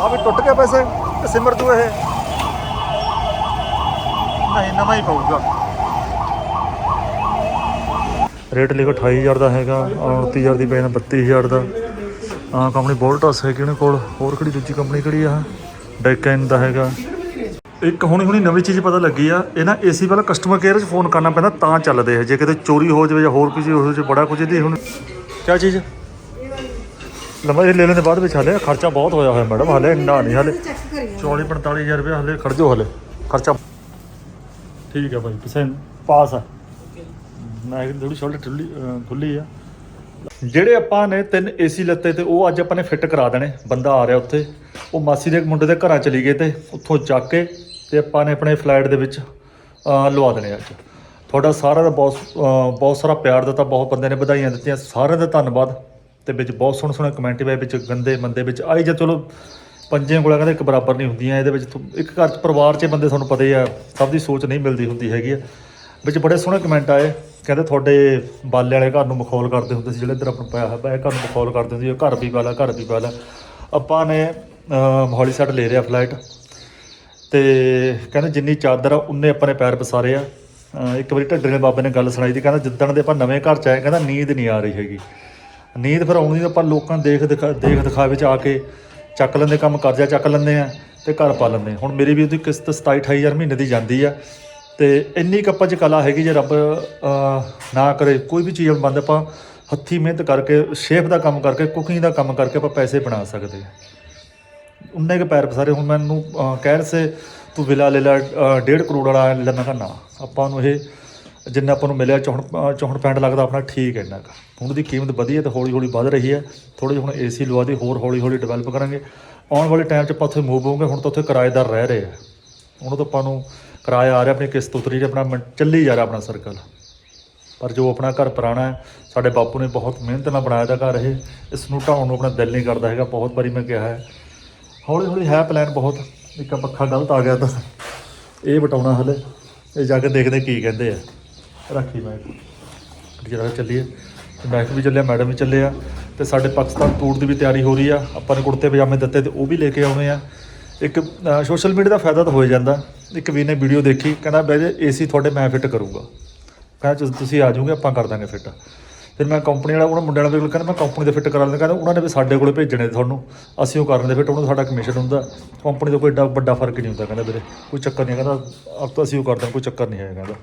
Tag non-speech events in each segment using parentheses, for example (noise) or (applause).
ਆ ਵੀ ਟੁੱਟ ਗਏ ਪੈਸੇ ਤੇ ਸਿਮਰ ਜੂ ਇਹ। ਨਹੀਂ ਨਵਾਂ ਹੀ ਪਊਗਾ। ਰੇਟ ਲਿਖੋ 28000 ਦਾ ਹੈਗਾ 29000 ਦੀ ਪੈਨ 32000 ਦਾ। ਆ ਕੰਪਨੀ ਬੋਲਟਸ ਹੈ ਕਿਹਨੇ ਕੋਲ ਹੋਰ ਕਿਹੜੀ ਦੂਜੀ ਕੰਪਨੀ ਕਿਹੜੀ ਆ? ਡੈਕਨ ਦਾ ਹੈਗਾ। ਇੱਕ ਹੁਣੀ ਹੁਣੀ ਨਵੀਂ ਚੀਜ਼ ਪਤਾ ਲੱਗੀ ਆ ਇਹ ਨਾ ਏਸੀ ਵਾਲਾ ਕਸਟਮਰ ਕੇਅਰ 'ਚ ਫੋਨ ਕਰਨਾ ਪੈਂਦਾ ਤਾਂ ਚੱਲਦੇ ਆ। ਜੇ ਕਿਤੇ ਚੋਰੀ ਹੋ ਜਾਵੇ ਜਾਂ ਹੋਰ ਕੁਝ ਹੋ ਜਾਵੇ ਬੜਾ ਕੁਝ ਇਹਦੀ ਹੁਣ। ਕੀ ਚੀਜ਼? ਲੰਮਾ ਇਹ ਲੈ ਲੈਣ ਦੇ ਬਾਅਦ ਵਿੱਚ ਹਲੇ ਖਰਚਾ ਬਹੁਤ ਹੋਇਆ ਹੋਇਆ ਮੈਡਮ ਹਲੇ ਇੰਨਾ ਨਹੀਂ ਹਲੇ 40 45000 ਰੁਪਏ ਹਲੇ ਜਾਓ ਹਲੇ ਖਰਚਾ। ਠੀਕ ਹੈ ਭਾਈ ਪਸੰਦ ਪਾਸ ਆ। ਮੈਂ ਥੋੜੀ ਸ਼ੋਲਡਰ ਠੁੱਲੀ ਅਹ ਖੁੱਲੀ ਆ। ਜਿਹੜੇ ਆਪਾਂ ਨੇ ਤਿੰਨ ਏਸੀ ਲੱਤੇ ਤੇ ਉਹ ਅੱਜ ਆਪਾਂ ਨੇ ਫਿੱਟ ਕਰਾ ਦੇਣੇ। ਬੰਦਾ ਆ ਰਿਹਾ ਉੱਥੇ। ਉਹ ਮਾਸੀ ਦੇ ਮੁੰਡੇ ਦੇ ਘਰਾਂ ਚਲੀ ਗਏ ਤੇ ਉੱਥੋਂ ਚੱਕ ਕੇ ਤੇ ਆਪਾਂ ਨੇ ਆਪਣੇ ਫਲਾਈਟ ਦੇ ਵਿੱਚ ਲਵਾ ਦੇਣੇ ਅੱਜ। ਤੁਹਾਡਾ ਸਾਰਿਆਂ ਦਾ ਬਹੁਤ ਬਹੁਤ ਸਾਰਾ ਪਿਆਰ ਦਿੱਤਾ ਬਹੁਤ ਬੰਦੇ ਨੇ ਵਧਾਈਆਂ ਦਿੱਤੀਆਂ ਸਾਰਿਆਂ ਦਾ ਧੰਨਵਾਦ। ਤੇ ਵਿੱਚ ਬਹੁਤ ਸੋਹਣੇ ਸੋਹਣੇ ਕਮੈਂਟ ਵੀ ਆਏ ਵਿੱਚ ਗੰਦੇ ਮੰਦੇ ਵਿੱਚ। ਆਈ ਜਾਂ ਚਲੋ ਪੰਜੇ ਉਂਗਲਾਂ ਕਹਿੰਦੇ ਇੱਕ ਬਰਾਬਰ ਨਹੀਂ ਹੁੰਦੀਆਂ, ਇਹਦੇ ਵਿੱਚ ਇੱਕ ਘਰ 'ਚ ਪਰਿਵਾਰ 'ਚ ਬੰਦੇ ਤੁਹਾਨੂੰ ਪਤਾ ਹੀ ਆ, ਸਭ ਦੀ ਸੋਚ ਨਹੀਂ ਮਿਲਦੀ ਹੁੰਦੀ ਹੈਗੀ ਆ। ਵਿੱਚ ਬੜੇ ਸੋਹਣੇ ਕਮੈਂਟ ਆਏ, ਕਹਿੰਦੇ ਤੁਹਾਡੇ ਬਾਲੇ ਵਾਲੇ ਘਰ ਨੂੰ ਮਖੌਲ ਕਰਦੇ ਹੁੰਦੇ ਸੀ, ਜਿਹੜੇ ਇੱਧਰ ਆਪਣਾ ਪਿਆ ਹੋਇਆ, ਇਹ ਘਰ ਨੂੰ ਮਖੌਲ ਕਰਦੇ ਹੁੰਦੇ ਸੀ ਉਹ ਘਰ ਵੀ ਵਾਲਾ ਘਰ ਵੀ ਵਾਲਾ ਆਪਾਂ ਨੇ ਮੋਹਾਲੀ ਸਾਈਡ ਲੈ ਰਿਹਾ ਫਲਾਈਟ ਤੇ ਕਹਿੰਦੇ ਜਿੰਨੀ ਚਾਦਰ ਆ, ਉਨੇ ਆਪਾਂ ਨੇ ਪੈਰ ਪਸਾਰੇ ਆ। ਇੱਕ ਵਾਰੀ ਢੱਡਰੇ ਬਾਬੇ ਨੇ ਗੱਲ ਸੁਣਾਈ ਦੀ ਕਹਿੰਦਾ ਜਿੱਦਣ ਦੇ ਆਪਾਂ ਨਵੇਂ ਘਰ ਚ ਆਏ, ਕਹਿੰਦਾ ਨੀਂਦ ਨਹੀਂ ਆ ਰਹੀ ਹੈਗੀ। ਨੀਂਦ ਫਿਰ ਆਉਂਦੀ ਤਾਂ ਆਪਾਂ ਲੋਕਾਂ ਦੇਖ ਦਿਖਾ ਦੇਖ ਦਿਖਾਵੇ ਚ ਆ ਕੇ ਚੱਕ ਲੈਂਦੇ ਕੰਮ ਕਰਜ਼ਾ ਚੱਕ ਲੈਂਦੇ ਆ ਤੇ ਘਰ ਪਾ ਲੈਂਦੇ ਹੁਣ ਮੇਰੀ ਵੀ ਉਹਦੀ ਕਿਸ਼ਤ 27 28000 ਮਹੀਨੇ ਦੀ ਜਾਂਦੀ ਆ ਤੇ ਇੰਨੀ ਕੱਪਾਂ ਚ ਕਲਾ ਹੈਗੀ ਜੇ ਰੱਬ ਨਾ ਕਰੇ ਕੋਈ ਵੀ ਚੀਜ਼ ਬੰਦ ਆਪਾਂ ਹੱਥੀ ਮਿਹਨਤ ਕਰਕੇ ਸ਼ੇਫ ਦਾ ਕੰਮ ਕਰਕੇ ਕੁਕਿੰਗ ਦਾ ਕੰਮ ਕਰਕੇ ਆਪਾਂ ਪੈਸੇ ਬਣਾ ਸਕਦੇ ਆ। ਉਨੇ ਕੇ ਪੈਰ ਪਸਾਰੇ ਹੁਣ ਮੈਨੂੰ ਅਹ, ਕਹਿ ਰਹੇ ਤੂੰ ਵਿਲਾ ਲੈ ਲੈ 1.5 ਕਰੋੜ ਵਾਲਾ ਲੈ ਮੈਂ ਕਿਹਾ ਆਪਾਂ ਨੂੰ ਇਹ ਜਿੰਨਾ ਆਪਾਂ ਨੂੰ ਮਿਲਿਆ ਚੌਹਣ ਅਹ, ਚੌਹਣ ਪੈਂਟ ਲੱਗਦਾ ਆਪਣਾ ਠੀਕ ਹੈ ਇੰਨਾ ਕੁ। ਹੁਣ ਉਹਦੀ ਕੀਮਤ ਵਧੀਆ ਹੈ ਤੇ ਹੌਲੀ ਹੌਲੀ ਵੱਧ ਰਹੀ ਹੈ। ਥੋੜੀ ਜਿਹੀ ਹੁਣ ਏਸੀ ਲਵਾ ਦੇ ਹੋਰ ਹੌਲੀ ਹੌਲੀ ਡਿਵੈਲਪ ਕਰਾਂਗੇ। ਆਉਣ ਵਾਲੇ ਟਾਈਮ 'ਚ ਆਪਾਂ ਉੱਥੇ ਮੂਵ ਹੋਵਾਂਗੇ ਹੁਣ ਤਾਂ ਉੱਥੇ ਕਿਰਾਏਦਾਰ ਰਹਿ ਰਹੇ ਆ। ਉਹਨਾਂ ਤੋਂ ਆਪਾਂ ਨੂੰ ਕਿਰਾਇਆ ਆ ਰਿਹਾ ਆਪਣੀ ਕਿਸ਼ਤ ਉਤਰੀ ਰਿਹਾ ਆਪਣਾ ਮ- ਚੱਲੀ ਜਾ ਰਿਹਾ ਆਪਣਾ ਸਰਕਲ ਪਰ ਜੋ ਆਪਣਾ ਘਰ ਪੁਰਾਣਾ ਹੈ ਸਾਡੇ ਬਾਪੂ ਨੇ ਬਹੁਤ ਮਿਹਨਤ ਨਾਲ ਬਣਾਇਆ ਦਾ ਘਰ ਇਹ ਇਸ ਨੂੰ ਢਾਉਣ ਨੂੰ ਆਪਣਾ ਦਿਲ ਨਹੀਂ ਕਰਦਾ ਹੈਗਾ। ਬਹੁਤ ਵਾਰੀ ਮੈਂ ਕਿਹਾ ਹੈ ਹੌਲੀ ਹੌਲੀ ਹੈ ਪਲਾਨ ਬਹੁਤ। ਇੱਕ ਪੱਖਾ ਗਲਤ ਆ ਗਿਆ ਤਾਂ ਇਹ ਵਟਾਉਣਾ ਹਲੇ। ਇਹ ਜਾ ਕੇ ਦੇਖਦੇ ਕੀ ਕਹਿੰਦੇ ਆ। ਰੱਖੀ ਮੈਂ। ਜਿਹੜਾ ਚੱਲੀਏ। ਤੇ ਵੀ ਚੱਲਿਆ, ਮੈਡਮ ਵੀ ਚੱਲਿਆ ਆ। ਤੇ ਸਾਡੇ ਪਾਕਿਸਤਾਨ ਟੂਰ ਦੀ ਵੀ ਤਿਆਰੀ ਹੋ ਰਹੀ ਆ। ਆਪਾਂ ਨੇ ਕੁੜਤੇ, ਪਜਾਮੇ ਦਿੱਤੇ ਤੇ ਉਹ ਵੀ ਲੈ ਕੇ ਆਉਣੇ ਆ। ਇੱਕ ਸੋਸ਼ਲ ਮੀਡੀਆ ਦਾ ਫਾਇਦਾ ਤਾਂ ਹੋ ਜਾਂਦਾ। ਇੱਕ ਵੀ ਨੇ ਵੀਡੀਓ ਦੇਖੀ, ਕਹਿੰਦਾ, ਬਈ ਜੇ ਏਸੀ ਤੁਹਾਡੇ, ਮੈਂ ਫਿੱਟ ਕਰੂੰਗਾ। ਕਹਿੰਦਾ ਤੁਸੀਂ- ਤੁਸੀਂ ਆ ਜਾਓਗੇ, ਆਪਾਂ ਕਰ ਦਾਂਗੇ ਫਿੱਟ ਫਿਰ ਮੈਂ ਕੰਪਨੀ ਵਾਲਾ, ਉਹਨਾਂ ਮੁੰਡਿਆਂ ਨਾਲ ਕਹਿੰਦਾ, ਮੈਂ ਕੰਪਨੀ ਦੇ ਫਿੱਟ ਕਰਾ ਲੈਂਦਾ। ਕਹਿੰਦਾ, ਉਹਨਾਂ ਨੇ ਵੀ ਸਾਡੇ ਕੋਲੇ ਭੇਜਣੇ ਤੁਹਾਨੂੰ। ਅਸੀਂ ਉਹ ਕਰਨ ਦੇ ਫਿੱਟ ਉਹਨਾਂ ਦਾ ਸਾਡਾ ਕਮਿਸ਼ਨ ਹੁੰਦਾ। ਕੰਪਨੀ ਦਾ ਕੋਈ ਏਡਾ ਵੱਡਾ ਫ਼ਰਕ ਨਹੀਂ ਹੁੰਦਾ, ਕਹਿੰਦਾ ਵੀਰੇ। ਕੋਈ ਚੱਕਰ ਨਹੀਂ, ਕਹਿੰਦਾ, ਆਪ ਤਾਂ ਅਸੀਂ ਉਹ ਕਰਦੇ ਕੋਈ ਚੱਕਰ ਨਹੀਂ ਹੈ ਕਹਿੰਦਾ।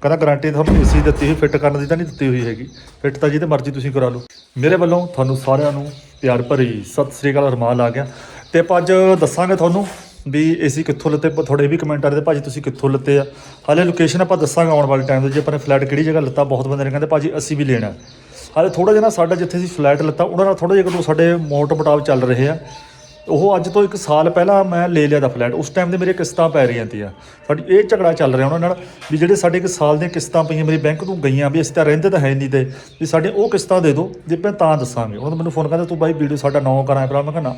ਕਹਿੰਦਾ ਗਾਰੰਟੀ ਤੁਹਾਨੂੰ ਏਸੀ ਦਿੱਤੀ ਹੋਈ ਫਿੱਟ ਕਰਨ ਦੀ ਤਾਂ ਨਹੀਂ ਦਿੱਤੀ ਹੋਈ ਹੈਗੀ। ਫਿੱਟ ਤਾਂ ਜਿਹਦੇ ਮਰਜ਼ੀ ਤੁਸੀਂ ਕਰਾ ਲਓ। ਮੇਰੇ ਵੱਲੋਂ ਤੁਹਾਨੂੰ ਸਾਰਿਆਂ ਨੂੰ ਪਿਆਰ ਭਰੀ ਸਤਿ ਸ੍ਰੀ ਅਕਾਲ, ਰਮਾਲ ਆ ਗਿਆ। ਤੇ ਆਪਾਂ ਅੱਜ ਦੱਸਾਂਗੇ ਤੁਹਾਨੂੰ ਵੀ ਏਸੀ ਕਿੱਥੋਂ ਲੱਤੇ, ਪ- ਤੁਹਾਡੇ ਵੀ ਕਮੈਂਟ ਆ ਰਹੇ ਤੇ ਭਾਜੀ ਤੁਸੀਂ ਕਿੱਥੋਂ ਲੱਤੇ ਆ। ਹਾਲੇ ਲੋਕੇਸ਼ਨ ਆਪਾਂ ਦੱਸਾਂਗੇ ਆਉਣ ਵਾਲੇ ਟਾਈਮ ਤੇ ਜੇ ਆਪਾਂ ਨੇ ਫਲੈਟ ਕਿਹੜੀ ਜਗ੍ਹਾ ਲੱਤਾ, ਬਹੁਤ ਬੰਦੇ ਨੇ ਕਹਿੰਦੇ, ਭਾਜੀ ਅਸੀਂ ਵੀ ਲੈਣਾ ਹਾਲੇ ਥੋੜਾ ਜਿਹਾ ਨਾ ਸਾਡਾ ਜਿੱਥੇ ਅਸੀਂ ਫਲੈਟ ਲੱਤਾ, ਉਹਨਾਂ ਨਾਲ ਥੋੜਾ ਜਿਹਾ ਕਿਉਂ ਸਾਡੇ ਮੋਟ ਮਟਾਵ ਚੱਲ ਰਹੇ ਆ। ਉਹ ਅੱਜ ਤੋਂ ਇੱਕ ਸਾਲ ਪਹਿਲਾਂ ਮੈਂ ਲੈ ਲਿਆ ਦਾ ਫਲੈਟ। ਉਸ ਟਾਈਮ ਦੇ ਮੇਰੇ ਕਿਸ਼ਤਾਂ ਪੈ ਰਹੀਆਂ ਤੀਆਂ। ਸਾਡੀ ਇਹ ਝਗੜਾ ਚੱਲ ਰਿਹਾ ਉਹਨਾਂ ਨਾਲ ਵੀ ਜਿਹੜੇ ਸਾਡੇ ਇੱਕ ਸਾਲ ਦੀਆਂ ਕਿਸ਼ਤਾਂ ਪਈਆਂ ਮੇਰੀ ਬੈਂਕ ਤੋਂ ਗਈਆਂ ਵੀ ਅਸੀਂ ਤਾਂ ਰਹਿੰਦੇ ਤਾਂ ਹੈ ਨਹੀਂ ਤੇ ਵੀ ਸਾਡੇ ਉਹ ਕਿਸ਼ਤਾਂ ਦੇ ਦਿਓ ਜੇ ਮੈਂ ਤਾਂ ਦੱਸਾਂਗੇ। ਉਹਨਾਂ ਨੇ ਮੈਨੂੰ ਫੋਨ ਕਹਿੰਦਾ, ਤੂੰ ਬਾਈ ਵੀਡੀਓ ਸਾਡਾ ਨੌ ਕਰਾਂ ਭਰਾ। ਮੈਂ ਕਿਹਾ, ਨਾ।